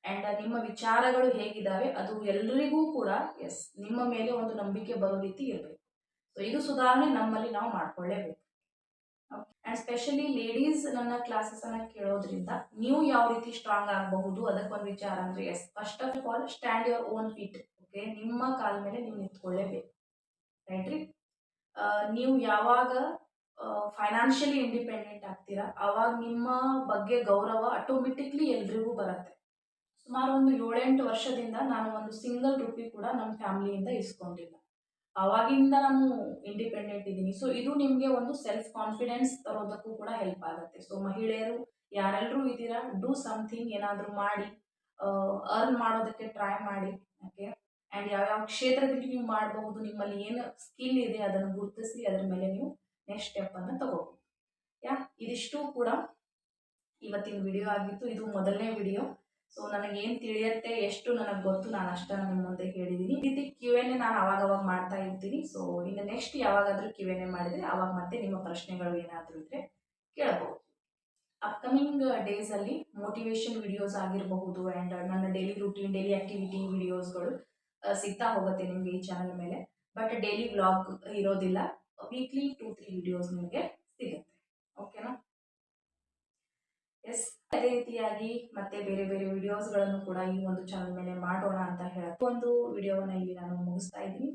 ಆ್ಯಂಡ್ ನಿಮ್ಮ ವಿಚಾರಗಳು ಹೇಗಿದ್ದಾವೆ ಅದು ಎಲ್ಲರಿಗೂ ಕೂಡ ಎಸ್ ನಿಮ್ಮ ಮೇಲೆ ಒಂದು ನಂಬಿಕೆ ಬರೋ ರೀತಿ ಇರಬೇಕು. ಸೊ ಇದು ಸುಧಾರಣೆ ನಮ್ಮಲ್ಲಿ ನಾವು ಮಾಡ್ಕೊಳ್ಳೇಬೇಕು. ಆ್ಯಂಡ್ ಸ್ಪೆಷಲಿ ಲೇಡೀಸ್ ನನ್ನ ಕ್ಲಾಸಸನ್ನು ಕೇಳೋದ್ರಿಂದ ನೀವು ಯಾವ ರೀತಿ ಸ್ಟ್ರಾಂಗ್ ಆಗಬಹುದು ಅದಕ್ಕೊಂದು ವಿಚಾರ ಅಂದರೆ as first of all stand your own feet okay ನಿಮ್ಮ ಕಾಲ ಮೇಲೆ ನೀವು ನಿಂತ್ಕೊಳ್ಳೇಬೇಕು ರೈಟ್ ರೀ? ನೀವು ಯಾವಾಗ ಫೈನಾನ್ಷಿಯಲಿ ಇಂಡಿಪೆಂಡೆಂಟ್ ಆಗ್ತೀರಾ ಆವಾಗ ನಿಮ್ಮ ಬಗ್ಗೆ ಗೌರವ ಆಟೋಮೆಟಿಕ್ಲಿ ಎಲ್ರಿಗೂ ಬರುತ್ತೆ. ಸುಮಾರು ಒಂದು ಏಳೆಂಟು ವರ್ಷದಿಂದ ನಾನು ಒಂದು ಸಿಂಗಲ್ ರುಪಿ ಕೂಡ ನಮ್ಮ ಫ್ಯಾಮಿಲಿಯಿಂದ ಇಸ್ಕೊಂಡಿಲ್ಲ. ಅವಾಗಿಂದ ನಾನು ಇಂಡಿಪೆಂಡೆಂಟ್ ಇದ್ದೀನಿ. ಸೊ ಇದು ನಿಮಗೆ ಒಂದು ಸೆಲ್ಫ್ ಕಾನ್ಫಿಡೆನ್ಸ್ ತರೋದಕ್ಕೂ ಕೂಡ ಹೆಲ್ಪ್ ಆಗುತ್ತೆ. ಸೊ ಮಹಿಳೆಯರು ಯಾರೆಲ್ಲರೂ ಇದ್ದೀರಾ? ಡೂ ಸಮಥಿಂಗ್ ಏನಾದರೂ ಮಾಡಿ ಅರ್ನ್ ಮಾಡೋದಕ್ಕೆ ಟ್ರೈ ಮಾಡಿ ಓಕೆ ಆ್ಯಂಡ್ ಯಾವ್ಯಾವ ಕ್ಷೇತ್ರದಲ್ಲಿ ನೀವು ಮಾಡಬಹುದು, ನಿಮ್ಮಲ್ಲಿ ಏನು ಸ್ಕಿಲ್ ಇದೆ ಅದನ್ನು ಗುರುತಿಸಿ, ಅದರ ಮೇಲೆ ನೀವು ನೆಕ್ಸ್ಟ್ ಸ್ಟೆಪ್ಪನ್ನು ತಗೋಬಹುದು. ಯಾ? ಇದಿಷ್ಟು ಕೂಡ ಇವತ್ತಿನ ವಿಡಿಯೋ ಆಗಿತ್ತು. ಇದು ಮೊದಲನೇ ವಿಡಿಯೋ ಸೊ ನನಗೇನು ತಿಳಿಯತ್ತೆ, ಎಷ್ಟು ನನಗೆ ಗೊತ್ತು, ನಾನು ಅಷ್ಟೇ ನಿಮ್ಮ ಮುಂದೆ ಹೇಳಿದ್ದೀನಿ ಈ ರೀತಿ ಕ್ಯೂ ನಾನು ಅವಾಗ ಅವಾಗ ಮಾಡ್ತಾ ಇರ್ತೀನಿ. ಸೊ ಇನ್ನು ನೆಕ್ಸ್ಟ್ ಯಾವಾಗಾದರೂ ಕ್ಯೂ ಎನ್ ಎ ಮಾಡಿದರೆ ಅವಾಗ ಮತ್ತೆ ನಿಮ್ಮ ಪ್ರಶ್ನೆಗಳು ಏನಾದರೂ ಇದ್ದರೆ ಕೇಳಬಹುದು ಅಪ್ಕಮಿಂಗ್ ಡೇಸಲ್ಲಿ ಮೋಟಿವೇಶನ್ ವಿಡಿಯೋಸ್ ಆಗಿರಬಹುದು ಆ್ಯಂಡ್ ನನ್ನ ಡೈಲಿ ರೂಟೀನ್ ಡೈಲಿ ಆ್ಯಕ್ಟಿವಿಟಿ ವಿಡಿಯೋಸ್ಗಳು ಸಿಗ್ತಾ ಹೋಗುತ್ತೆ ನಿಮಗೆ ಈ ಚಾನಲ್ ಮೇಲೆ. ಬಟ್ ಡೈಲಿ ವ್ಲಾಗ್ ಇರೋದಿಲ್ಲ. ವೀಕ್ಲಿ ಟೂ ತ್ರೀ ವಿಡಿಯೋಸ್ ನಿಮಗೆ ಸಿಗುತ್ತೆ. ಓಕೆನಾ ಎಸ್ ಅದೇ ರೀತಿಯಾಗಿ ಮತ್ತೆ ಬೇರೆ ಬೇರೆ ವಿಡಿಯೋಸ್ಗಳನ್ನು ಕೂಡ ಈ ಒಂದು ಚಾನಲ್ ಮೇಲೆ ಮಾಡೋಣ ಅಂತ ಹೇಳಿ ಒಂದು ವಿಡಿಯೋವನ್ನು ಇಲ್ಲಿ ನಾನು ಮುಗಿಸ್ತಾ ಇದ್ದೀನಿ.